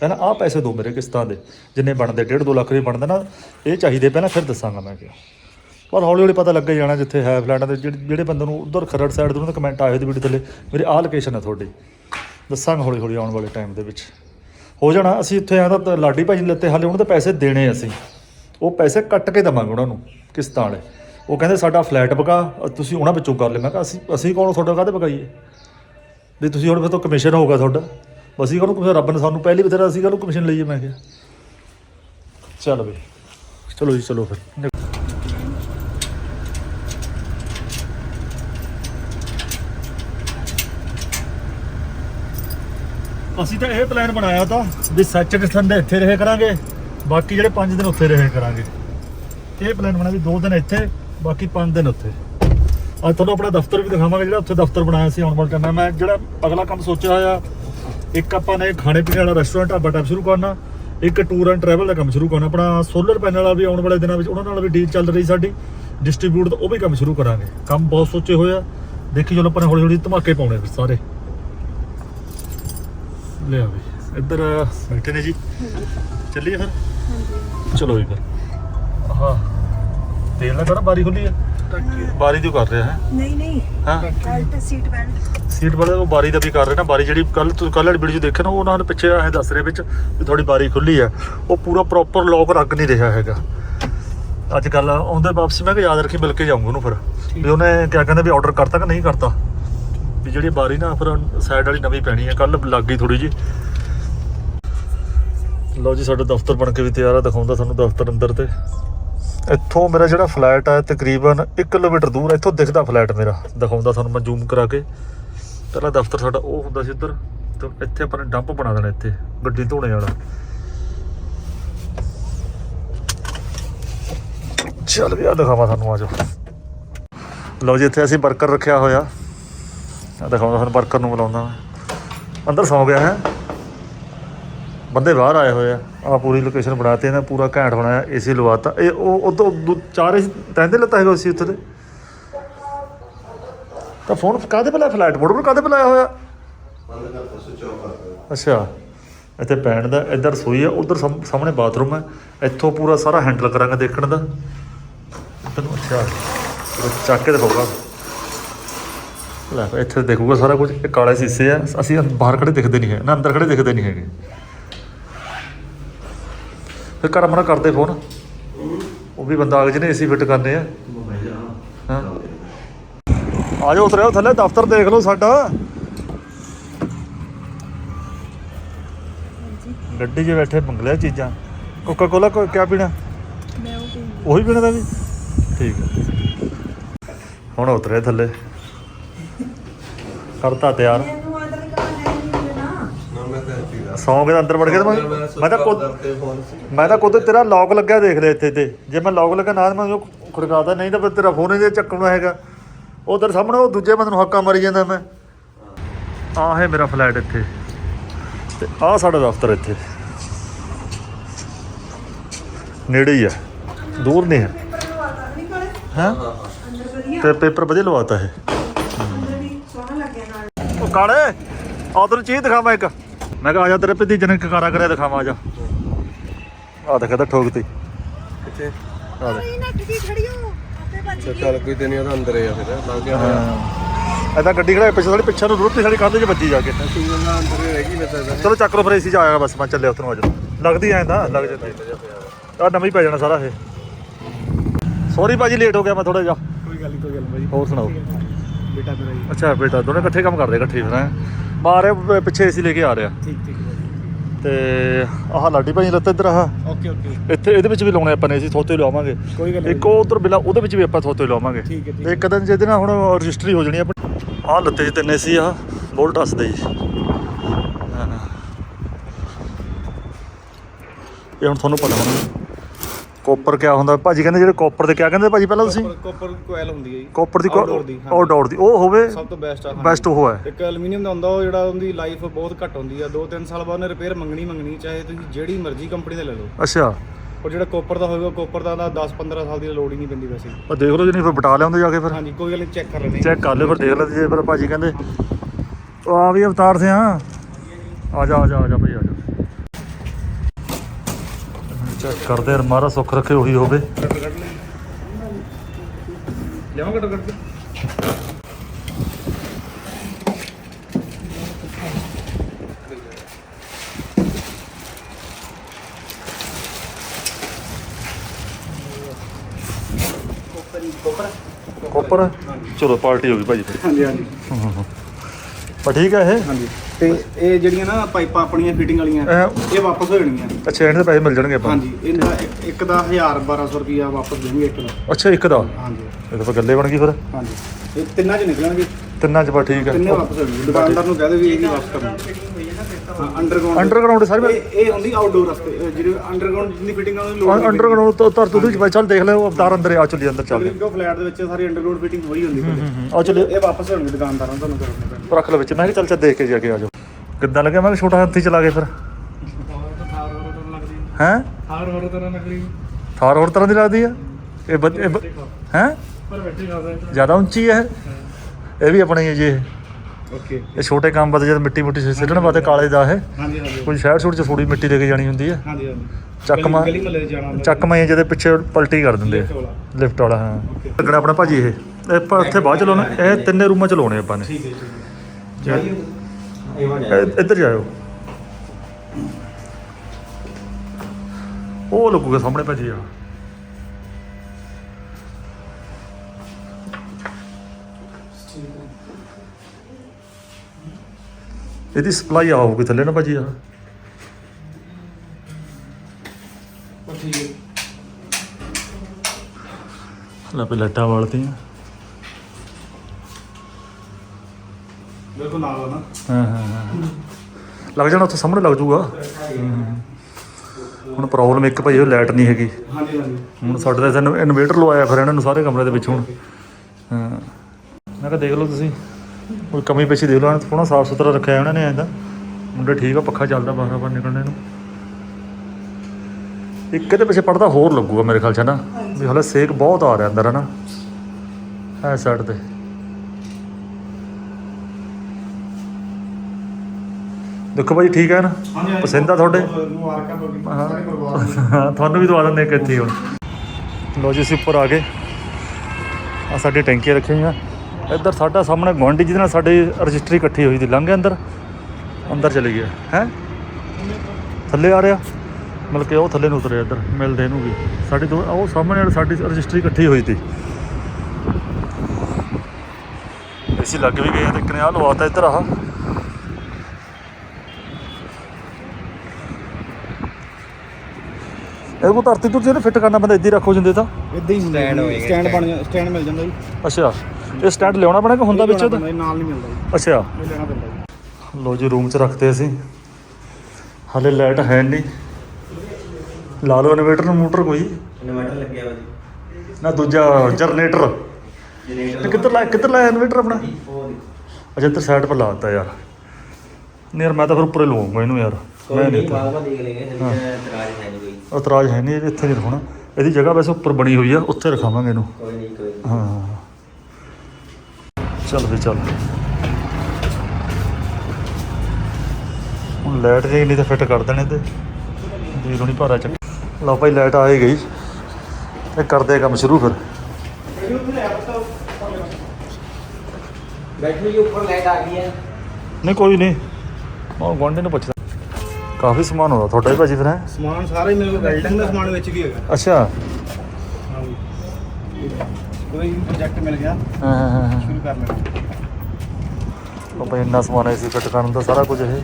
ਕਹਿੰਦਾ, ਆਹ ਪੈਸੇ ਦਿਓ ਮੇਰੇ ਕਿਸ਼ਤਾਂ ਦੇ, ਜਿੰਨੇ ਬਣਦੇ 1.5 2 ਲੱਖ ਦੇ ਬਣਦੇ ਨਾ, ਇਹ ਚਾਹੀਦੇ ਪਹਿਲਾਂ ਫਿਰ ਦੱਸਾਂਗਾ ਮੈਂ ਕਿਹਾ। ਪਰ ਹੌਲੀ ਹੌਲੀ ਪਤਾ ਲੱਗੇ ਜਾਣਾ ਜਿੱਥੇ ਹੈ ਫਲੈਟਾਂ ਦੇ ਜਿਹੜੇ ਜਿਹੜੇ ਬੰਦੇ ਨੂੰ ਉਧਰ ਖਰੜ ਸਾਈਡ ਤੋਂ ਉਹਨਾਂ ਦੇ ਕਮੈਂਟ ਆਏ ਹੋਏ ਦੀ ਵੀਡੀਓ ਥੱਲੇ, ਮੇਰੇ ਆਹ ਲੋਕੇਸ਼ਨ ਹੈ ਤੁਹਾਡੀ। ਦੱਸਾਂਗਾ ਹੌਲੀ ਹੌਲੀ ਆਉਣ ਵਾਲੇ ਟਾਈਮ ਦੇ ਵਿੱਚ। ਹੋ ਜਾਣਾ, ਅਸੀਂ ਇੱਥੇ ਆਇਆ ਤਾਂ ਲਾਡੀ ਭਾਜੀ ਨੇ ਲੱਤੇ ਹਾਲੇ ਉਹਨਾਂ ਦੇ ਪੈਸੇ ਦੇਣੇ ਅਸੀਂ। ਉਹ ਪੈਸੇ ਕੱਟ ਕੇ ਦੇਵਾਂਗੇ ਉਹਨਾਂ ਨੂੰ, ਕਿਸ਼ਤਾਂ ਵਾਲੇ। ਉਹ ਕਹਿੰਦੇ, ਸਾਡਾ ਫਲੈਟ ਬਕਾ ਤੁਸੀਂ ਉਹਨਾਂ ਵਿੱਚੋਂ ਕਰ ਲੈ ਮੈਂ ਕਿਹਾ, ਅਸੀਂ ਅਸੀਂ ਕੌਣ ਤੁਹਾਡਾ ਕਾਹਦੇ ਬਕਾਈਏ? ਵੀ ਤੁਸੀਂ ਹੁਣ ਫਿਰ ਤੋਂ ਕਮਿਸ਼ਨ ਹੋਊਗਾ ਤੁਹਾਡਾ। ਅਸੀਂ ਕਾਹਨੂੰ ਕਮਿਸ਼ਨ ਰੱਬ ਨੇ ਸਾਨੂੰ ਪਹਿਲੀ ਬਥੇਰਾ ਅਸੀਂ ਕਾਹਨੂੰ ਕਮਿਸ਼ਨ ਲਈਏ? ਮੈਂ ਕਿਹਾ। ਚੱਲ ਵੀ ਚਲੋ ਜੀ, ਚਲੋ ਫਿਰ। ਅਸੀਂ ਤਾਂ ਇਹ ਪਲਾਨ ਬਣਾਇਆ ਤਾਂ ਵੀ ਸੈਚਰਡੇ ਸੰਡੇ ਇੱਥੇ ਰਹੇ ਕਰਾਂਗੇ, ਬਾਕੀ ਜਿਹੜੇ 5 ਦਿਨ ਉੱਥੇ ਰਹੇ ਕਰਾਂਗੇ। ਇਹ ਪਲਾਨ ਬਣਾਇਆ ਵੀ 2 ਦਿਨ ਇੱਥੇ, ਬਾਕੀ 5 ਦਿਨ ਉੱਥੇ। ਅੱਜ ਤੁਹਾਨੂੰ ਆਪਣਾ ਦਫ਼ਤਰ ਵੀ ਦਿਖਾਵਾਂਗੇ, ਜਿਹੜਾ ਉੱਥੇ ਦਫ਼ਤਰ ਬਣਾਇਆ ਸੀ ਆਉਣ ਵਾਲੇ ਟਾਈਮ ਮੈਂ ਜਿਹੜਾ ਅਗਲਾ ਕੰਮ ਸੋਚਿਆ ਹੋਇਆ, ਇੱਕ ਆਪਾਂ ਨੇ ਖਾਣੇ ਪੀਣੇ ਵਾਲਾ ਰੈਸਟੋਰੈਂਟ ਢਾਬਾ ਟਾਈਪ ਸ਼ੁਰੂ ਕਰਨਾ, ਇੱਕ ਟੂਰ ਐਂਡ ਟਰੈਵਲ ਦਾ ਕੰਮ ਸ਼ੁਰੂ ਕਰਨਾ। ਆਪਣਾ ਸੋਲਰ ਪੈਨਲ ਵਾਲਾ ਵੀ ਆਉਣ ਵਾਲੇ ਦਿਨਾਂ ਵਿੱਚ, ਉਹਨਾਂ ਨਾਲ ਵੀ ਡੀਲ ਚੱਲ ਰਹੀ ਸਾਡੀ। ਡਿਸਟ੍ਰੀਬਿਊਟ ਦਾ ਉਹ ਵੀ ਕੰਮ ਸ਼ੁਰੂ ਕਰਾਂਗੇ। ਕੰਮ ਬਹੁਤ ਸੋਚੇ ਹੋਏ ਆ। ਦੇਖੀ ਚਲੋ ਆਪਾਂ ਨੇ ਹੌਲੀ ਹੌਲੀ ਧਮਾਕੇ ਪਾਉਣੇ ਫਿਰ ਸਾਰੇ। ਲਿਆ ਵੀ ਇੱਧਰ ਬੈਠੇ ਨੇ ਜੀ। ਚੱਲੀਏ ਫਿਰ? ਚਲੋ ਜੀ ਫਿਰ। ਹਾਂ। ਤੇਲ ਨਾ ਕਰਾਂ ਬਾਰੀ ਖੁੱਲੀ ਹੈ ਬਾਰੀ ਦੀ ਕਰ ਰਿਹਾ ਹੈ। ਨਹੀਂ ਨਹੀਂ। ਹਾਂ। Belt seat belt. ਸੀਟ ਵਾਲੇ ਉਹ ਬਾਰੀ ਦਾ ਵੀ ਕਰ ਰਹੇ ਨਾ। ਬਾਰੀ ਜਿਹੜੀ ਕੱਲ ਤੁਸੀਂ ਕੱਲ ਵਾਲੀ ਵੀਡੀਓ ਦੇਖਿਆ ਨਾ ਉਹਨਾਂ ਨੇ ਪਿੱਛੇ ਇਹ ਦੱਸ ਰਹੇ ਵਿੱਚ ਵੀ ਥੋੜੀ ਬਾਰੀ ਖੁੱਲੀ ਹੈ ਉਹ ਪੂਰਾ ਪ੍ਰੋਪਰ ਲੌਕ ਲੱਗ ਨਹੀਂ ਰਿਹਾ ਹੈਗਾ। ਅੱਜ ਕੱਲ ਆਉਂਦੇ ਵਾਪਸੀ ਮੈਂ ਕਿ ਯਾਦ ਰੱਖੀ ਮਿਲ ਕੇ ਜਾਊਂਗਾ ਉਹਨੂੰ ਫਿਰ। ਵੀ ਉਹਨੇ ਕਿਆ ਕਹਿੰਦੇ ਵੀ ਆਰਡਰ ਕਰਤਾ ਕਿ ਨਹੀਂ ਕਰਤਾ? ਵੀ ਜਿਹੜੀ ਬਾਰੀ ਨਾ ਫਿਰ ਸਾਈਡ ਵਾਲੀ ਨਵੀਂ ਪੈਣੀ ਹੈ ਕੱਲ ਲੱਗ ਗਈ ਥੋੜੀ ਜੀ ਲਓ ਜੀ, ਸਾਡਾ ਦਫ਼ਤਰ ਬਣ ਕੇ ਵੀ ਤਿਆਰ ਆ, ਦਿਖਾਉਂਦਾ ਤੁਹਾਨੂੰ ਦਫ਼ਤਰ ਅੰਦਰ ਤੇ। ਇੱਥੋਂ ਮੇਰਾ ਜਿਹੜਾ ਫਲੈਟ ਹੈ ਤਕਰੀਬਨ 1 ਕਿਲੋਮੀਟਰ ਦੂਰ ਇੱਥੋਂ ਦਿਖਦਾ ਫਲੈਟ ਮੇਰਾ। ਦਿਖਾਉਂਦਾ ਤੁਹਾਨੂੰ ਮੈਂ ਜ਼ੂਮ ਕਰਾ ਕੇ। ਪਹਿਲਾਂ ਦਫ਼ਤਰ ਸਾਡਾ ਉਹ ਹੁੰਦਾ ਸੀ ਉੱਧਰ, ਤੇ ਇੱਥੇ ਆਪਾਂ ਨੇ ਡੰਪ ਬਣਾ ਦੇਣਾ ਇੱਥੇ, ਗੱਡੀ ਧੋਣੇ ਵਾਲਾ। ਚੱਲ ਵੀ ਆ ਦਿਖਾਵਾਂ ਤੁਹਾਨੂੰ ਆਜੋ ਲਓ ਜੀ, ਇੱਥੇ ਅਸੀਂ ਵਰਕਰ ਰੱਖਿਆ ਹੋਇਆ। ਆ ਦਿਖਾਉਂਦਾ ਤੁਹਾਨੂੰ ਵਰਕਰ ਨੂੰ ਬੁਲਾਉਂਦਾ ਮੈਂ। ਅੰਦਰ ਸੌ ਗਿਆ ਹੈ। ਬੰਦੇ ਬਾਹਰ ਆਏ ਹੋਏ ਆ। ਆ ਪੂਰੀ ਲੋਕੇਸ਼ਨ ਬਣਾਤੀ ਇਹਨਾਂ, ਪੂਰਾ ਘੈਂਟ ਬਣਾਇਆ ਏਸੀ ਲਵਾਤਾ। ਇਹ ਉਹ ਉਹ ਤੋਂ ਦੂ- ਚਾਰ ਏਸੀ ਤੈਂਦੇ ਲੱਤਾ ਹੈਗਾ ਸੀ ਉੱਥੇ ਤੇ। ਤਾਂ ਫੋਨ ਕਾਦੇ ਪਹਿਲਾਂ ਫਲਾਈਟ ਮੋਡ ਪਰ ਕਾਦੇ ਲਾਇਆ ਹੋਇਆ? ਅੱਛਾ। ਇੱਥੇ ਪੈਣ ਦਾ, ਇੱਧਰ ਰਸੋਈ ਹੈ ਉਧਰ ਸਾਹਮਣੇ ਬਾਥਰੂਮ ਹੈ ਇੱਥੋਂ ਪੂਰਾ ਸਾਰਾ ਹੈਂਡਲ ਕਰਾਂਗੇ ਦੇਖਣ ਦਾ। ਤੈਨੂੰ ਅੱਛਾ। ਚੱਕ ਕੇ ਦਿਖਾਊਗਾ। ਲੈ ਭਾਈ ਇੱਥੇ ਦੇਖੂਗਾ ਸਾਰਾ ਕੁਝ ਇਹ ਕਾਲੇ ਸੀਸੇ ਆ। ਅਸੀਂ ਬਾਹਰ ਖੜੇ ਦਿਖਦੇ ਨਹੀਂ ਹੈ ਨਾ ਅੰਦਰ ਖੜੇ ਦਿਖਦੇ ਨਹੀਂ ਹੈਗੇ। ਫਿਰ ਘਰ ਮਨਾ ਕਰਦੇ ਫੋਨ। ਉਹ ਵੀ ਬੰਦਾ ਆ ਗਿਆ ਜਿਹਨੇ ਏਸੀ ਫਿੱਟ ਕਰਨੇ ਆ। ਹਾਂ। ਆ ਜਾਓ ਉਤਰਿਓ ਥੱਲੇ ਦਫ਼ਤਰ ਦੇਖ ਲਓ ਸਾਡਾ। ਗੱਡੀ 'ਚ ਬੈਠੇ ਮੰਗਲਿਆ ਚੀਜ਼ਾਂ। ਕੋਕਾ ਕੋਲਾ ਕੋਈ ਕਿਆ ਪੀਣਾ? ਮੈਂ ਉਹ ਪੀਂਦੀ ਉਹੀ ਪੀਣਾ ਦਾ ਵੀ ਠੀਕ ਹੈ ਹੁਣ ਉਤਰੇ ਥੱਲੇ। ਕਰਤਾ ਤਿਆਰ। ਮੈਨੂੰ ਨਹੀਂ ਨਾ। ਮੈਂ ਤਾਂ ਪੀਦਾ ਸੌਂ ਕੇ ਅੰਦਰ ਵੜ ਕੇ ਤੇ ਮੈਂ ਮੈਂ ਤਾਂ ਕੁਦ ਮੈਂ ਤਾਂ ਕੁਦ ਤੇਰਾ ਲੌਕ ਲੱਗਿਆ ਦੇਖ ਲਿਆ ਇੱਥੇ ਤੇ। ਜੇ ਮੈਂ ਲੌਕ ਲੱਗਾ ਨਾ ਮੈਂ ਉਹ ਖੜਕਾਦਾ ਨਹੀਂ ਤਾਂ ਫਿਰ ਤੇਰਾ ਫੋਨ ਇਹਦੇ ਚੱਕਣਾ ਹੈਗਾ। ਉਧਰ ਸਾਹਮਣੇ ਉਹ ਦੂਜੇ ਬੰਦੇ ਨੂੰ ਹੱਕਾ ਮਾਰੀ ਜਾਂਦਾ ਮੈਂ। ਆਹ ਹੈ ਮੇਰਾ ਫਲੈਟ ਇੱਥੇ। ਤੇ ਆਹ ਸਾਡਾ ਦਫ਼ਤਰ ਇੱਥੇ। ਨੇੜੇ ਹੀ ਆ। ਦੂਰ ਨਹੀਂ ਹੈ। ਪੇਪਰ ਲਵਾਤਾ ਨਹੀਂ ਕੋਲੇ ਹਾਂ? ਅੰਦਰ ਵਧੀਆ। ਤੇ ਪੇਪਰ ਵਧੀਆ ਲਵਾਤਾ ਹੈ ਅੰਦਰ ਵੀ ਸੋਹਣਾ ਲੱਗਿਆ ਨਾਲ ਉਹ ਕਾਲੇ ਆ ਤੈਨੂੰ ਚੀਜ਼ ਦਿਖਾਵਾਂ ਇੱਕ। ਮੈਂ ਕਿਹਾ ਆ ਜਾ ਤੇਰੇ ਭਤੀਜੇ ਨੇ ਕਕਾਰਾ ਕਰਿਆ ਦਿਖਾਵਾਂ ਆ ਜਾ। ਆ ਦੇਖ ਤਾਂ ਠੋਕਤੀ ਕਿੱਥੇ? ਆ ਦੇ ਇਹ ਨਾ ਕਿਦੀ ਖੜੀ ਹੋ? ਆਪੇ ਭੱਜ ਗਈ। ਚੱਲ ਕੋਈ ਤੇ ਨਹੀਂ ਉਹਦਾ ਅੰਦਰ ਆ ਫਿਰ ਲੱਗ ਗਿਆ। ਐਦਾਂ ਗੱਡੀ ਖੜਾ ਪਿੱਛੇ ਸਾਡੀ ਪਿੱਛੇ ਨੂੰ ਰੁੱਤੀ ਸਾਡੀ ਕੰਧ 'ਚ ਵੱਜੀ ਜਾ ਕੇ। ਤੂੰ ਉਹਨਾਂ ਅੰਦਰ ਹੀ ਰਹਿ ਗਈ ਮੈਂ ਤਾਂ ਚਲੋ ਚੱਕ ਲੋ ਫਿਰ 'ਚ ਆਇਆ ਬਸ ਮੈਂ ਚੱਲਿਆ ਉੱਥੇ ਨੂੰ ਅੱਜ ਲੱਗਦੀ ਐਂ ਤਾਂ ਲੱਗ ਜਾਂਦੀ ਆ ਨਵਾਂ ਪੈ ਜਾਣਾ ਸਾਰਾ ਇਹ। ਸੌਰੀ ਭਾਜੀ ਲੇਟ ਹੋ ਗਿਆ ਮੈਂ ਥੋੜਾ ਜਿਹਾ। ਕੋਈ ਗੱਲ ਨਹੀਂ ਕੋਈ ਗੱਲ ਨੀ ਹੋਰ ਸੁਣਾਓ? ਭਾਈ ਬੇਟਾ ਮੇਰਾ ਜੀ। ਅੱਛਾ ਬੇਟਾ ਦੋਨੇ ਇਕੱਠੇ ਕੰਮ ਕਰਦੇ ਇਕੱਠੇ ਫਿਰ ਹੈਂ? ਮਾਰੇ ਪਿੱਛੇ ਏਸੀ ਲੈ ਕੇ ਆ ਰਿਹਾ। ਠੀਕ ਠੀਕ ਤੇ ਆਹ ਲਾਡੀ ਭਾਜੀ ਲੱਤ ਇੱਧਰ ਆਹ ਓਕੇ ਓਕੇ। ਇੱਥੇ ਇਹਦੇ ਵਿੱਚ ਵੀ ਲਾਉਣੇ ਆਪਾਂ ਨੇ ਅਸੀਂ ਥੋਤੇ ਲਵਾਵਾਂਗੇ ਕੋਈ ਗੱਲ। ਇੱਕ ਉਧਰ ਬਿਲਾ ਉਹਦੇ ਵਿੱਚ ਵੀ ਆਪਾਂ ਥੋਤੇ ਲਵਾਵਾਂਗੇ ਠੀਕ ਹੈ, ਠੀਕ ਇੱਕ ਦਿਨ ਜਿਹਦੇ ਨਾਲ ਹੁਣ ਰਜਿਸਟਰੀ ਹੋ ਜਾਣੀ ਆਪਣੀ। ਆਹ ਲੱਤੇ ਚ ਤਿੰਨੇ ਸੀ ਆਹ ਵੋਲਟਸ ਦੇ ਜੀ। ਹਾਂ। ਇਹ ਹੁਣ ਤੁਹਾਨੂੰ ਪਤਾ ਹੋਣਾ। ਕੋਪਰ ਕਿਆ ਹੁੰਦਾ? ਭਾਜੀ ਕਹਿੰਦੇ ਜਿਹੜੇ ਕੋਪਰ ਦੇ ਕਿਆ ਕਹਿੰਦੇ ਭਾਜੀ ਪਹਿਲਾਂ ਤੁਸੀਂ? ਕਾਪਰ ਕੋਇਲ ਹੁੰਦੀ ਹੈ ਜੀ। ਕੋਪਰ ਦੀ Outdoor ਦੀ। ਆਊਟਡੋਰ ਦੀ। ਉਹ ਹੋਵੇ ਸਭ ਤੋਂ ਬੈਸਟ ਆ ਬੈਸਟ ਉਹ ਹੈ। ਇੱਕ ਐਲੂਮੀਨੀਅਮ ਦਾ ਹੁੰਦਾ ਉਹ ਜਿਹੜਾ ਉਹਦੀ ਲਾਈਫ ਬਹੁਤ ਘੱਟ ਹੁੰਦੀ ਆ। 2-3 ਸਾਲ ਬਾਅਦ ਉਹਨੇ ਰਿਪੇਅਰ ਮੰਗਣੀ ਮੰਗਣੀ ਚਾਹੇ ਤੁਸੀਂ ਜਿਹੜੀ ਮਰਜ਼ੀ ਕੰਪਨੀ ਦਾ ਲੈ ਲਓ। ਅੱਛਾ। ਔਰ ਜਿਹੜਾ ਕਾਪਰ ਦਾ ਹੋਵੇਗਾ ਕਾਪਰ ਦਾ 10-15 ਸਾਲ ਦੀ ਲੋੜ ਹੀ ਨਹੀਂ ਪੈਂਦੀ ਵੈਸੇ। ਉਹ ਦੇਖ ਲਓ ਜੇ ਨਹੀਂ ਫਿਰ ਬਟਾ ਲਿਆਉਂਦੇ ਜਾ ਕੇ ਫਿਰ। ਹਾਂਜੀ ਕੋਈ ਗੱਲ ਨਹੀਂ ਚੈੱਕ ਕਰ ਲੈਣੇ ਚੈੱਕ ਕਰ ਲਿਓ ਫਿਰ ਦੇਖ ਲੈ ਜੇ ਫਿਰ ਭਾਜੀ ਕਹਿੰਦੇ। ਆ ਵੀ ਅਵਤਾਰ ਸੇ ਆ ਆ ਜਾ ਆ ਜਾ ਆ ਜਾ ਭਾਈ ਆ ਜਾ ਚੈੱਕ ਕਰਦੇ ਯਾਰ ਮਾਰਾ ਸੁੱਖ ਰੱਖੇ ਉਹੀ ਹੋਵੇ। ਲਿਆਵਾਂ ਕੱਟ ਕੱਟ ਕੋਪਰ ਚਲੋ ਪਾਰਟੀ ਹੋ ਗਈ ਭਾਜੀ। ਫਿਰ ਹਾਂਜੀ। ਹਾਂਜੀ ਪਰ ਠੀਕ ਹੈ ਇਹ? ਹਾਂਜੀ। ਤੇ ਇਹ ਜਿਹੜੀਆਂ ਨਾ ਪਾਈਪਾਂ ਆਪਣੀਆਂ ਫਿਟਿੰਗ ਵਾਲੀਆਂ ਇਹ- ਇਹ ਵਾਪਸ ਹੋ ਜਾਣੀਆਂ। ਅੱਛਾ ਇਹਨਾਂ ਦੇ ਪੈਸੇ ਮਿਲ ਜਾਣਗੇ ਆਪਾਂ। ਹਾਂਜੀ ਇਹਦਾ ਇੱਕ- ਇੱਕ ਦਾ 1000 1200 ਰੁਪਿਆ ਵਾਪਸ ਦੇਣਗੇ ਇੱਕ ਦਾ। ਅੱਛਾ ਇੱਕ ਦਾ? ਹਾਂਜੀ। ਇਹ ਤਾਂ ਫਿਰ ਗੱਲੇ ਬਣ ਗਈ ਫਿਰ। ਹਾਂਜੀ। ਇਹ ਤਿੰਨਾਂ ਚ ਨਿਕਲਣਗੇ। ਤਿੰਨਾਂ ਚ ਬਾ ਠੀਕ ਤਿੰਨੇ ਹੈ ਵਾਪਸ ਹੋ ਜਾਣਗੇ। ਦੁਕਾਨਦਾਰ ਨੂੰ ਕਹਿ ਵੀ ਇਹ ਨਹੀਂ ਵਾਪਸ ਕਰਨਾ। ਹਾਂ ਅੰਡਰਗਰਾਉਂਡ ਅੰਡਰਗਰਾਉਂਡ ਸਾਰੇ ਇਹ ਇਹ ਹੁੰਦੀ ਆਊਟਡੋਰ ਰਸਤੇ ਜਿਹੜੇ ਅੰਡਰਗਰਾਉਂਡ ਜਿੰਨੀ ਫਿਟਿੰਗ ਆ ਉਹਦੀ ਲੋੜ ਅੰਡਰਗਰਾਉਂਡ ਤੋਂ ਧਰ ਤੂੰ ਵਿੱਚ ਚੱਲ ਦੇਖ ਲੈ ਉਹ ਅਵਤਾਰ ਅੰਦਰ ਆ ਚੱਲੀ ਅੰਦਰ ਚੱਲ ਕਿਉਂਕਿ ਫਲੈਟ ਦੇ ਵਿੱਚ ਸਾਰੀ ਅੰਡਰਗਰਾਉਂਡ ਫਿਟਿੰਗ ਹੋਈ ਹੁੰਦੀ ਪਹਿਲੇ। ਆ ਚੱਲੇ ਇਹ ਵਾਪਸ ਹੋਣਗੇ ਦੁਕਾਨਦਾਰਾਂ ਨੂੰ ਤੁਹਾਨੂੰ ਕਰਨਾ ਪੈਣਾ। ਰੱਖ ਲੈ ਵਿੱਚ। ਮੈਂ ਕਿਹਾ ਚੱਲ ਚੱਲ ਦੇਖ ਕੇ ਜਾ ਕੇ ਆ ਜਾਓ। ਕਿੱਦਾਂ ਲੱਗਿਆ? ਮੈਂ ਕਿਹਾ ਛੋਟਾ ਹਾਥੀ ਚਲਾ ਗਏ ਫਿਰ। ਹੈਂ? ਹਾਰ ਹੋਰ ਤਰ੍ਹਾਂ ਲੱਗਦੀ। ਥਾਰ ਹੋਰ ਤਰ੍ਹਾਂ ਦੀ ਲੱਗਦੀ ਆ? ਇਹ ਬੱਚੇ ਹੈ? ਪਰ ਬੈਠੇ ਜ਼ਿਆਦਾ ਉੱਚੀ ਹੈ। ਇਹ ਵੀ ਆਪਣੀ ਹੈ ਜੀ ਇਹ। ਓਕੇ। ਇਹ ਛੋਟੇ ਕੰਮ ਬਦ ਜਦ ਮਿੱਟੀ ਮੁੱਟੀ ਸਿੱਟਣ ਵਾਸਤੇ ਕਾਲੇ ਦਾ ਇਹ। ਹਾਂਜੀ ਹਾਂਜੀ। ਕੋਈ ਸ਼ਹਿਰ ਛੂੜ ਚ ਥੋੜੀ ਮਿੱਟੀ ਲੈ ਕੇ ਜਾਣੀ ਹੁੰਦੀ ਹੈ ਹਾਂਜੀ ਹਾਂਜੀ। ਚੱਕਵਾਂ- ਗਲੀ ਮੱਲੇ ਜਾਣਾ ਹੁੰਦਾ। ਚੱਕ ਮੈਂ ਜਿਹਦੇ ਪਿੱਛੇ ਪਲਟੀ ਕਰ ਦਿੰਦੇ ਲਿਫਟ ਵਾਲਾ। ਆ ਲਿਫਟ ਵਾਲਾ ਹਾਂ। ਲੱਗਣਾ ਆਪਣਾ ਭਾਜੀ ਇਹ। ਇਹ ਆਪਾਂ ਉੱਥੇ ਬਾਅਦ ਚ ਲਾਉਣਾ। ਇਹ ਤਿੰਨੇ ਰੂਮਾਂ ਚ ਲਾਉਣੇ ਆਪਾਂ ਨੇ। ਠੀਕ ਹੈ ਠੀਕ ਹੈ। ਇਹ- ਇੱਧਰ ਜਾਇਓ। ਉਹ ਲੱਗੂਗਾ ਸਾਹਮਣੇ ਭਾਜੀ ਆ। ਇਹਦੀ ਸਪਲਾਈ ਆਊਗੀ ਥੱਲੇ ਨਾ ਭਾਜੀ ਆ ਉਹ ਠੀਕ ਹੈ। ਲੈ ਪੇ ਲੱਟਾਂ ਵਾਲਤੀਆਂ। ਬਿਲਕੁਲ ਨਾਲ ਆ ਨਾ। ਹਾਂ ਹਾਂ ਹਾਂ ਲੱਗ ਜਾਣਾ ਉੱਥੇ ਸਾਹਮਣੇ ਲੱਗ ਜਾਊਗਾ। ਹੁਣ ਪ੍ਰੋਬਲਮ ਇੱਕ ਭਾਈ ਉਹ ਲਾਈਟ ਨਹੀਂ ਹੈਗੀ। ਹਾਂਜੀ ਹਾਂਜੀ। ਹੁਣ ਸਾਡੇ ਸਾਨੂੰ ਇਨਵੇਟਰ ਲਵਾਇਆ ਫਿਰ ਇਹਨਾਂ ਨੂੰ ਸਾਰੇ ਕਮਰੇ ਦੇ ਵਿੱਚ ਹੁਣ। ਹਾਂ। ਮੈਂ ਕਿਹਾ ਦੇਖ ਲਓ ਤੁਸੀਂ। ਕੋਈ ਕਮੀ ਪੇਸ਼ੀ ਦੇਖ ਲਓ ਥੋੜਾ ਸਾਫ਼ ਸੁਥਰਾ ਰੱਖਿਆ ਉਹਨਾਂ ਨੇ ਐਂਦਾ ਮੁੰਡੇ ਠੀਕ ਆ ਪੱਖਾ ਚੱਲਦਾ ਬਾਹਰ ਬਾਹਰ ਨਿਕਲਣੇ ਨੂੰ। ਇੱਕ ਇਹਦੇ ਪਿੱਛੇ ਪੜਦਾ ਹੋਰ ਲੱਗੂਗਾ ਮੇਰੇ ਖਿਆਲ ਚ ਨਾ? ਵੀ ਹਲੇ ਸੇਕ ਬਹੁਤ ਆ ਰਿਹਾ ਅੰਦਰ ਹੈ ਨਾ? ਹੈ ਸਾਈਡ ਤੇ। ਦੇਖੋ ਭਾਈ ਠੀਕ ਹੈ ਨਾ? ਪਸੰਦ ਆ ਤੁਹਾਡੇ? ਹਾਂ। ਤੁਹਾਨੂੰ ਵੀ ਦਵਾ ਦਿੰਦੇ ਇੱਕ ਇੱਥੇ ਹੁਣ। ਲੋ ਜੀ ਅਸੀਂ ਉੱਪਰ ਆ ਗਏ। ਆ ਸਾਡੀ ਟੈਂਕੀਆਂ ਰੱਖੀਆਂ ਹੋਈਆਂ। ਇੱਧਰ ਸਾਡਾ ਸਾਹਮਣੇ ਗੁਆਂਢੀ ਜਿਹਦੇ ਨਾਲ ਸਾਡੀ ਰਜਿਸਟਰੀ ਇਕੱਠੀ ਹੋਈ ਸੀ ਲੰਘ ਅੰਦਰ? ਅੰਦਰ ਚਲੇ ਗਿਆ। ਹੈ? ਥੱਲੇ ਆ ਰਿਹਾ? ਮਤਲਬ ਕਿ ਉਹ ਥੱਲੇ ਨੂੰ ਉਤਰਿਆ ਇੱਧਰ ਮਿਲਦੇ ਇਹਨੂੰ ਵੀ। ਸਾਡੀ ਦੋ ਉਹ ਸਾਹਮਣੇ ਵਾਲੀ ਸਾਡੀ ਰਜਿਸਟਰੀ ਇਕੱਠੀ ਹੋਈ ਸੀ ਅਸੀਂ ਲੱਗ ਵੀ ਗਏ ਆ ਤੇ ਇੱਕ ਨੇ ਆਹ ਲਵਾਤਾ ਇੱਧਰ ਆਹ। ਇਹ ਕੋ ਧਰਤੀ ਤੋਂ ਜਿਹੜੇ ਫਿੱਟ ਕਰਨਾ ਬੰਦਾ ਇੱਦਾਂ ਹੀ ਰੱਖੋ ਜਿੰਦੇ ਤਾਂ। ਇਦਾਂ ਹੀ ਹੁੰਦਾ ਸਟੈਂਡ ਬਣ ਜਾ ਸਟੈਂਡ ਮਿਲ ਜਾਂਦਾ ਜੀ। ਅੱਛਾ। ਇਹ ਸਟੈਂਡ ਲਿਆਉਣਾ ਪੈਣਾ ਕਿ ਹੁੰਦਾ ਵਿੱਚ ਉਹਦਾ? ਨਾਲ ਨਹੀਂ ਮਿਲਦਾ ਜੀ। ਅੱਛਾ। ਇਹ ਲੈਣਾ ਪੈਂਦਾ ਜੀ। ਲੋ ਜੀ ਰੂਮ 'ਚ ਰੱਖਤੇ ਅਸੀਂ। ਹਾਲੇ ਲਾਈਟ ਹੈ ਨਹੀਂ। ਲਾ ਲਓ ਇਨਵੇਟਰ ਨੂੰ ਮੋਟਰ ਕੋਈ। ਇਨਵਰਟਰ ਲੱਗਿਆ ਵਾ ਜੀ। ਨਾ ਦੂਜਾ ਜਨਰੇਟਰ ਜਨਰੇਟਰ ਤੇ ਕਿੱਧਰ ਲਾ ਕਿੱਧਰ ਲਾਇਆ ਇਨਵੇਟਰ ਆਪਣਾ? ਅੱਛਾ ਇੱਧਰ ਸਾਈਡ ਪਰ ਲਾਤਾ ਯਾਰ। ਨਹੀਂ ਯਾਰ ਮੈਂ ਤਾਂ ਫਿਰ ਉੱਪਰੇ ਲਵਾਉਂਗਾ ਇਹਨੂੰ ਯਾਰ। ਮੈਂ ਨਹੀਂ। ਬਾਅਦ ਦੇਖ ਲੇਗੇ ਹਾਂ। ਇਤਰਾਜ਼ ਹੈ ਨਹੀਂ ਕੋਈ। ਇਤਰਾਜ਼ ਹੈ ਨਹੀਂ ਇਹ ਇੱਥੇ ਨਹੀਂ ਰਖਣਾ ਇਹਦੀ ਜਗ੍ਹਾ ਵੈਸੇ ਉੱਪਰ ਬਣੀ ਹੋਈ ਆ ਉੱਥੇ ਰਖਾਵਾਂਗੇ ਇਹਨੂੰ। ਕੋਈ ਨਹੀਂ ਕੋਈ ਨਹੀਂ। ਹਾਂ। ਚੱਲ ਵੀ ਚੱਲ। ਹੁਣ ਲਾਈਟ ਜੇ ਨਹੀਂ ਤਾਂ ਫਿੱਟ ਕਰ ਦੇਣੇ ਤੇ। ਵੀਰੋਂ ਨਹੀਂ ਭਾਰਾ ਚੱਕ। ਲਓ ਭਾਈ ਲਾਈਟ ਆ ਹੀ ਗਈ। ਤੇ ਕਰਦੇ ਕੰਮ ਸ਼ੁਰੂ ਫਿਰ। ਬੈਠੋ ਜੀ ਉੱਪਰ ਲਾਈਟ ਆ ਗਈ ਹੈ। ਨਹੀਂ ਕੋਈ ਨਹੀਂ। ਉਹ ਗੁਆਂਢੀ ਨੂੰ ਪੁੱਛਦਾ। ਕਾਫੀ ਸਮਾਨ ਹੋਦਾ ਤੁਹਾਡਾ ਹੀ ਭਾਜੀ ਫਿਰ ਹੈ? ਸਮਾਨ ਸਾਰਾ ਹੀ ਮੇਰੇ ਕੋਲ ਵੈਲਡਿੰਗ ਦਾ ਸਮਾਨ ਵਿੱਚ ਵੀ ਹੈਗਾ ਅੱਛਾ। ਕੋਈ ਪ੍ਰੋਜੈਕਟ ਮਿਲ ਗਿਆ। ਹਾਂ ਹਾਂ ਸ਼ੁਰੂ ਕਰ ਲੈਣਾ। ਉਹ ਭਾਈ ਇੰਨਾ ਸਮਾਨ ਹੈ ਸੀ ਫਿੱਟ ਕਰਨ ਦਾ ਸਾਰਾ ਕੁਝ ਇਹ।